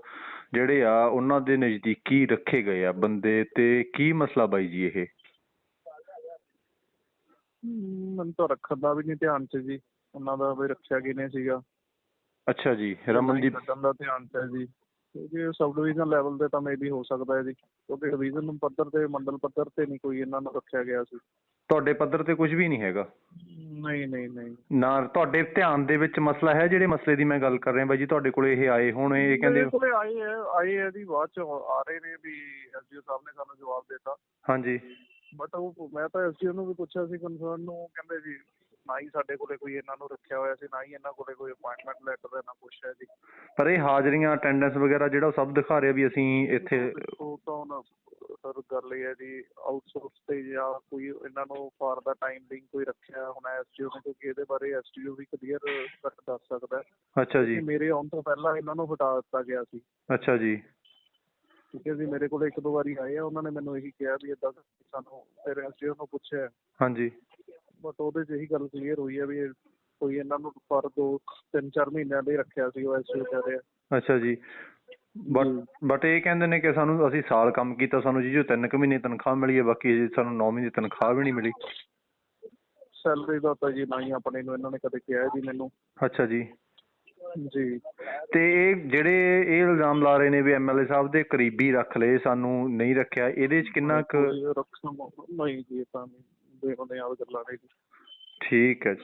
ਜਿਹੜੇ ਆ ਉਹਨਾਂ ਦੇ ਨਜ਼ਦੀਕੀ ਰੱਖੇ ਗਏ ਆ ਬੰਦੇ। ਤੇ ਕੀ ਮਸਲਾ ਬਾਈ ਜੀ ਇਹ? ਮੈਨੂੰ ਤਾਂ ਰੱਖਣ ਦਾ ਵੀ ਨਹੀਂ ਧਿਆਨ ਚ ਜੀ। ਉਹਨਾਂ ਦਾ ਵੀ ਰੱਖਿਆ ਕਿਨੇ ਸੀਗਾ? ਅੱਛਾ ਜੀ ਰਮਨਦੀਪ ਕੱਢਣ ਦਾ ਧਿਆਨ ਚ ਹੈ ਜੀ। ਕਿਉਂਕਿ ਸਬ ਡਿਵੀਜ਼ਨ ਲੈਵਲ ਤੇ ਤਾਂ ਮੇਬੀ ਹੋ ਸਕਦਾ ਹੈ ਜੀ। ਕਿਉਂਕਿ ਡਿਵੀਜ਼ਨ ਪੱਧਰ ਤੇ ਮੰਡਲ ਪੱਧਰ ਤੇ ਨਹੀਂ ਕੋਈ ਇਹਨਾਂ ਨੂੰ ਰੱਖਿਆ ਗਿਆ ਸੀ। ਤੁਹਾਡੇ ਪੱਧਰ ਤੇ ਕੁਝ ਵੀ ਨਹੀਂ ਹੈਗਾ? ਨਹੀਂ ਨਹੀਂ ਨਹੀਂ। ਨਾ ਤੁਹਾਡੇ ਧਿਆਨ ਦੇ ਵਿੱਚ ਮਸਲਾ ਹੈ ਜਿਹੜੇ ਮਸਲੇ ਦੀ ਮੈਂ ਗੱਲ ਕਰ ਰਿਹਾ ਬਾਈ ਜੀ? ਤੁਹਾਡੇ ਕੋਲੇ ਇਹ ਆਏ ਹੁਣ ਇਹ ਕਹਿੰਦੇ ਮੇਰੇ ਕੋਲੇ ਆਏ ਹੈ ਆਏ ਹੈ ਜੀ ਬਾਅਦ ਚ ਆ ਰਹੇ ਨੇ ਵੀ ਐਸਡੀਓ ਸਾਹਿਬ ਨੇ ਸਾਨੂੰ ਜਵਾਬ ਦਿੱਤਾ। ਹਾਂਜੀ। ਬਟ ਉਹ ਮੈਂ ਤਾਂ ਐਸਡੀਓ ਨੂੰ ਵੀ ਪੁੱਛਿਆ ਸੀ ਕਨਸਰਨ ਨੂੰ ਕਹਿੰਦੇ ਜੀ ਨਾ ਹੀ ਸਾਡੇ ਕੋਲੇ ਕੋਈ ਇਹਨਾਂ ਨੂੰ ਰੱਖਿਆ ਹੋਇਆ ਸੀ ਨਾ ਹੀ ਇਹਨਾਂ ਕੋਲੇ ਕੋਈ ਅਪਾਇੰਟਮੈਂਟ ਲੈਟਰ ਹੈ ਨਾ ਕੁਛ ਹੈ ਜੀ। ਪਰ ਇਹ ਹਾਜ਼ਰੀਆਂ ਅਟੈਂਡੈਂਸ ਵਗੈਰਾ ਜਿਹੜਾ ਉਹ ਸਭ ਦਿਖਾ ਰਿਹਾ ਵੀ ਅਸੀਂ ਇੱਥੇ ਉਹ ਤਾਂ ਹੁਣ ਸਰ ਗੱਲ ਇਹ ਹੈ ਜੀ ਆਊਟਸੋਰਸ ਤੇ ਜਾਂ ਕੋਈ ਇਹਨਾਂ ਨੂੰ ਫਾਰ ਦਾ ਟਾਈਮ ਲਿੰਕ ਕੋਈ ਰੱਖਿਆ ਹੋਣਾ ਐਸਟੀਓ ਨੇ ਕਿਉਂਕਿ ਇਹਦੇ ਬਾਰੇ ਐਸਟੀਓ ਵੀ ਕਲੀਅਰ ਕੱਟ ਦੱਸ ਸਕਦਾ ਹੈ। ਅੱਛਾ ਜੀ। ਕਿ ਮੇਰੇ ਆਉਣ ਤੋਂ ਪਹਿਲਾਂ ਇਹਨਾਂ ਨੂੰ ਹਟਾ ਦਿੱਤਾ ਗਿਆ ਸੀ। ਅੱਛਾ ਜੀ। ਠੀਕ ਹੈ ਜੀ ਮੇਰੇ ਕੋਲ ਇੱਕ ਦੋ ਵਾਰੀ ਆਏ ਆ ਉਹਨਾਂ ਨੇ ਮੈਨੂੰ ਇਹੀ ਕਿਹਾ ਵੀ ਇਦਾਂ ਸਾਨੂੰ ਫਿਰ ਐਸਟੀਓ ਨੂੰ ਪੁੱਛਿਆ ਹਾਂਜੀ। ਬਟ ਉਹਦੇ 'ਚ ਇਹੀ ਗੱਲ ਕਲੀਅਰ ਹੋਈ ਹੈ ਵੀ ਇਹ ਕੋਈ ਇਹਨਾਂ ਨੂੰ ਪਰ ਦੋ ਤਿੰਨ ਚਾਰ ਮਹੀਨਿਆਂ ਲਈ ਰੱਖਿਆ ਸੀ ਉਹ ਕਹਿ ਰਿਹਾ ਅੱਛਾ ਜੀ। ਬਟ ਬਟ ਇਹ ਕਹਿੰਦੇ ਨੇ ਕਿ ਸਾਨੂੰ ਅਸੀਂ ਸਾਲ ਕੰਮ ਕੀਤਾ ਸਾਨੂੰ ਜੀ ਜੋ ਤਿੰਨ ਕੁ ਮਹੀਨੇ ਤਨਖਾਹ ਮਿਲੀ ਹੈ ਬਾਕੀ ਜੀ ਸਾਨੂੰ 9 ਮਹੀਨੇ ਤਨਖਾਹ ਵੀ ਨਹੀਂ ਮਿਲੀ। ਸੈਲਰੀ ਦਾ ਤਾਂ ਜੀ ਨਾ ਹੀ ਆਪਣੇ ਨੂੰ ਇਹਨਾਂ ਨੇ ਕਦੇ ਕਿਹਾ ਜੀ ਮੈਨੂੰ। ਅੱਛਾ ਜੀ। ਜੀ। ਤੇ ਇਹ ਜਿਹੜੇ ਇਹ ਇਲਜ਼ਾਮ ਲਾ ਰਹੇ ਨੇ ਵੀ ਐਮਐਲਏ ਸਾਹਿਬ ਦੇ ਕਰੀਬੀ ਰੱਖ ਲਏ ਸਾਨੂੰ ਨਹੀਂ ਰੱਖਿਆ ਇਹਦੇ 'ਚ ਕਿੰਨਾ ਕੁ ਨਹੀਂ ਜੀ ਤਾਂ ਨਹੀਂ। ਹੁੰਦੇ ਆ ਉਹ ਗੱਲਾਂ ਨੇ। ਜੀ ਠੀਕ ਹੈ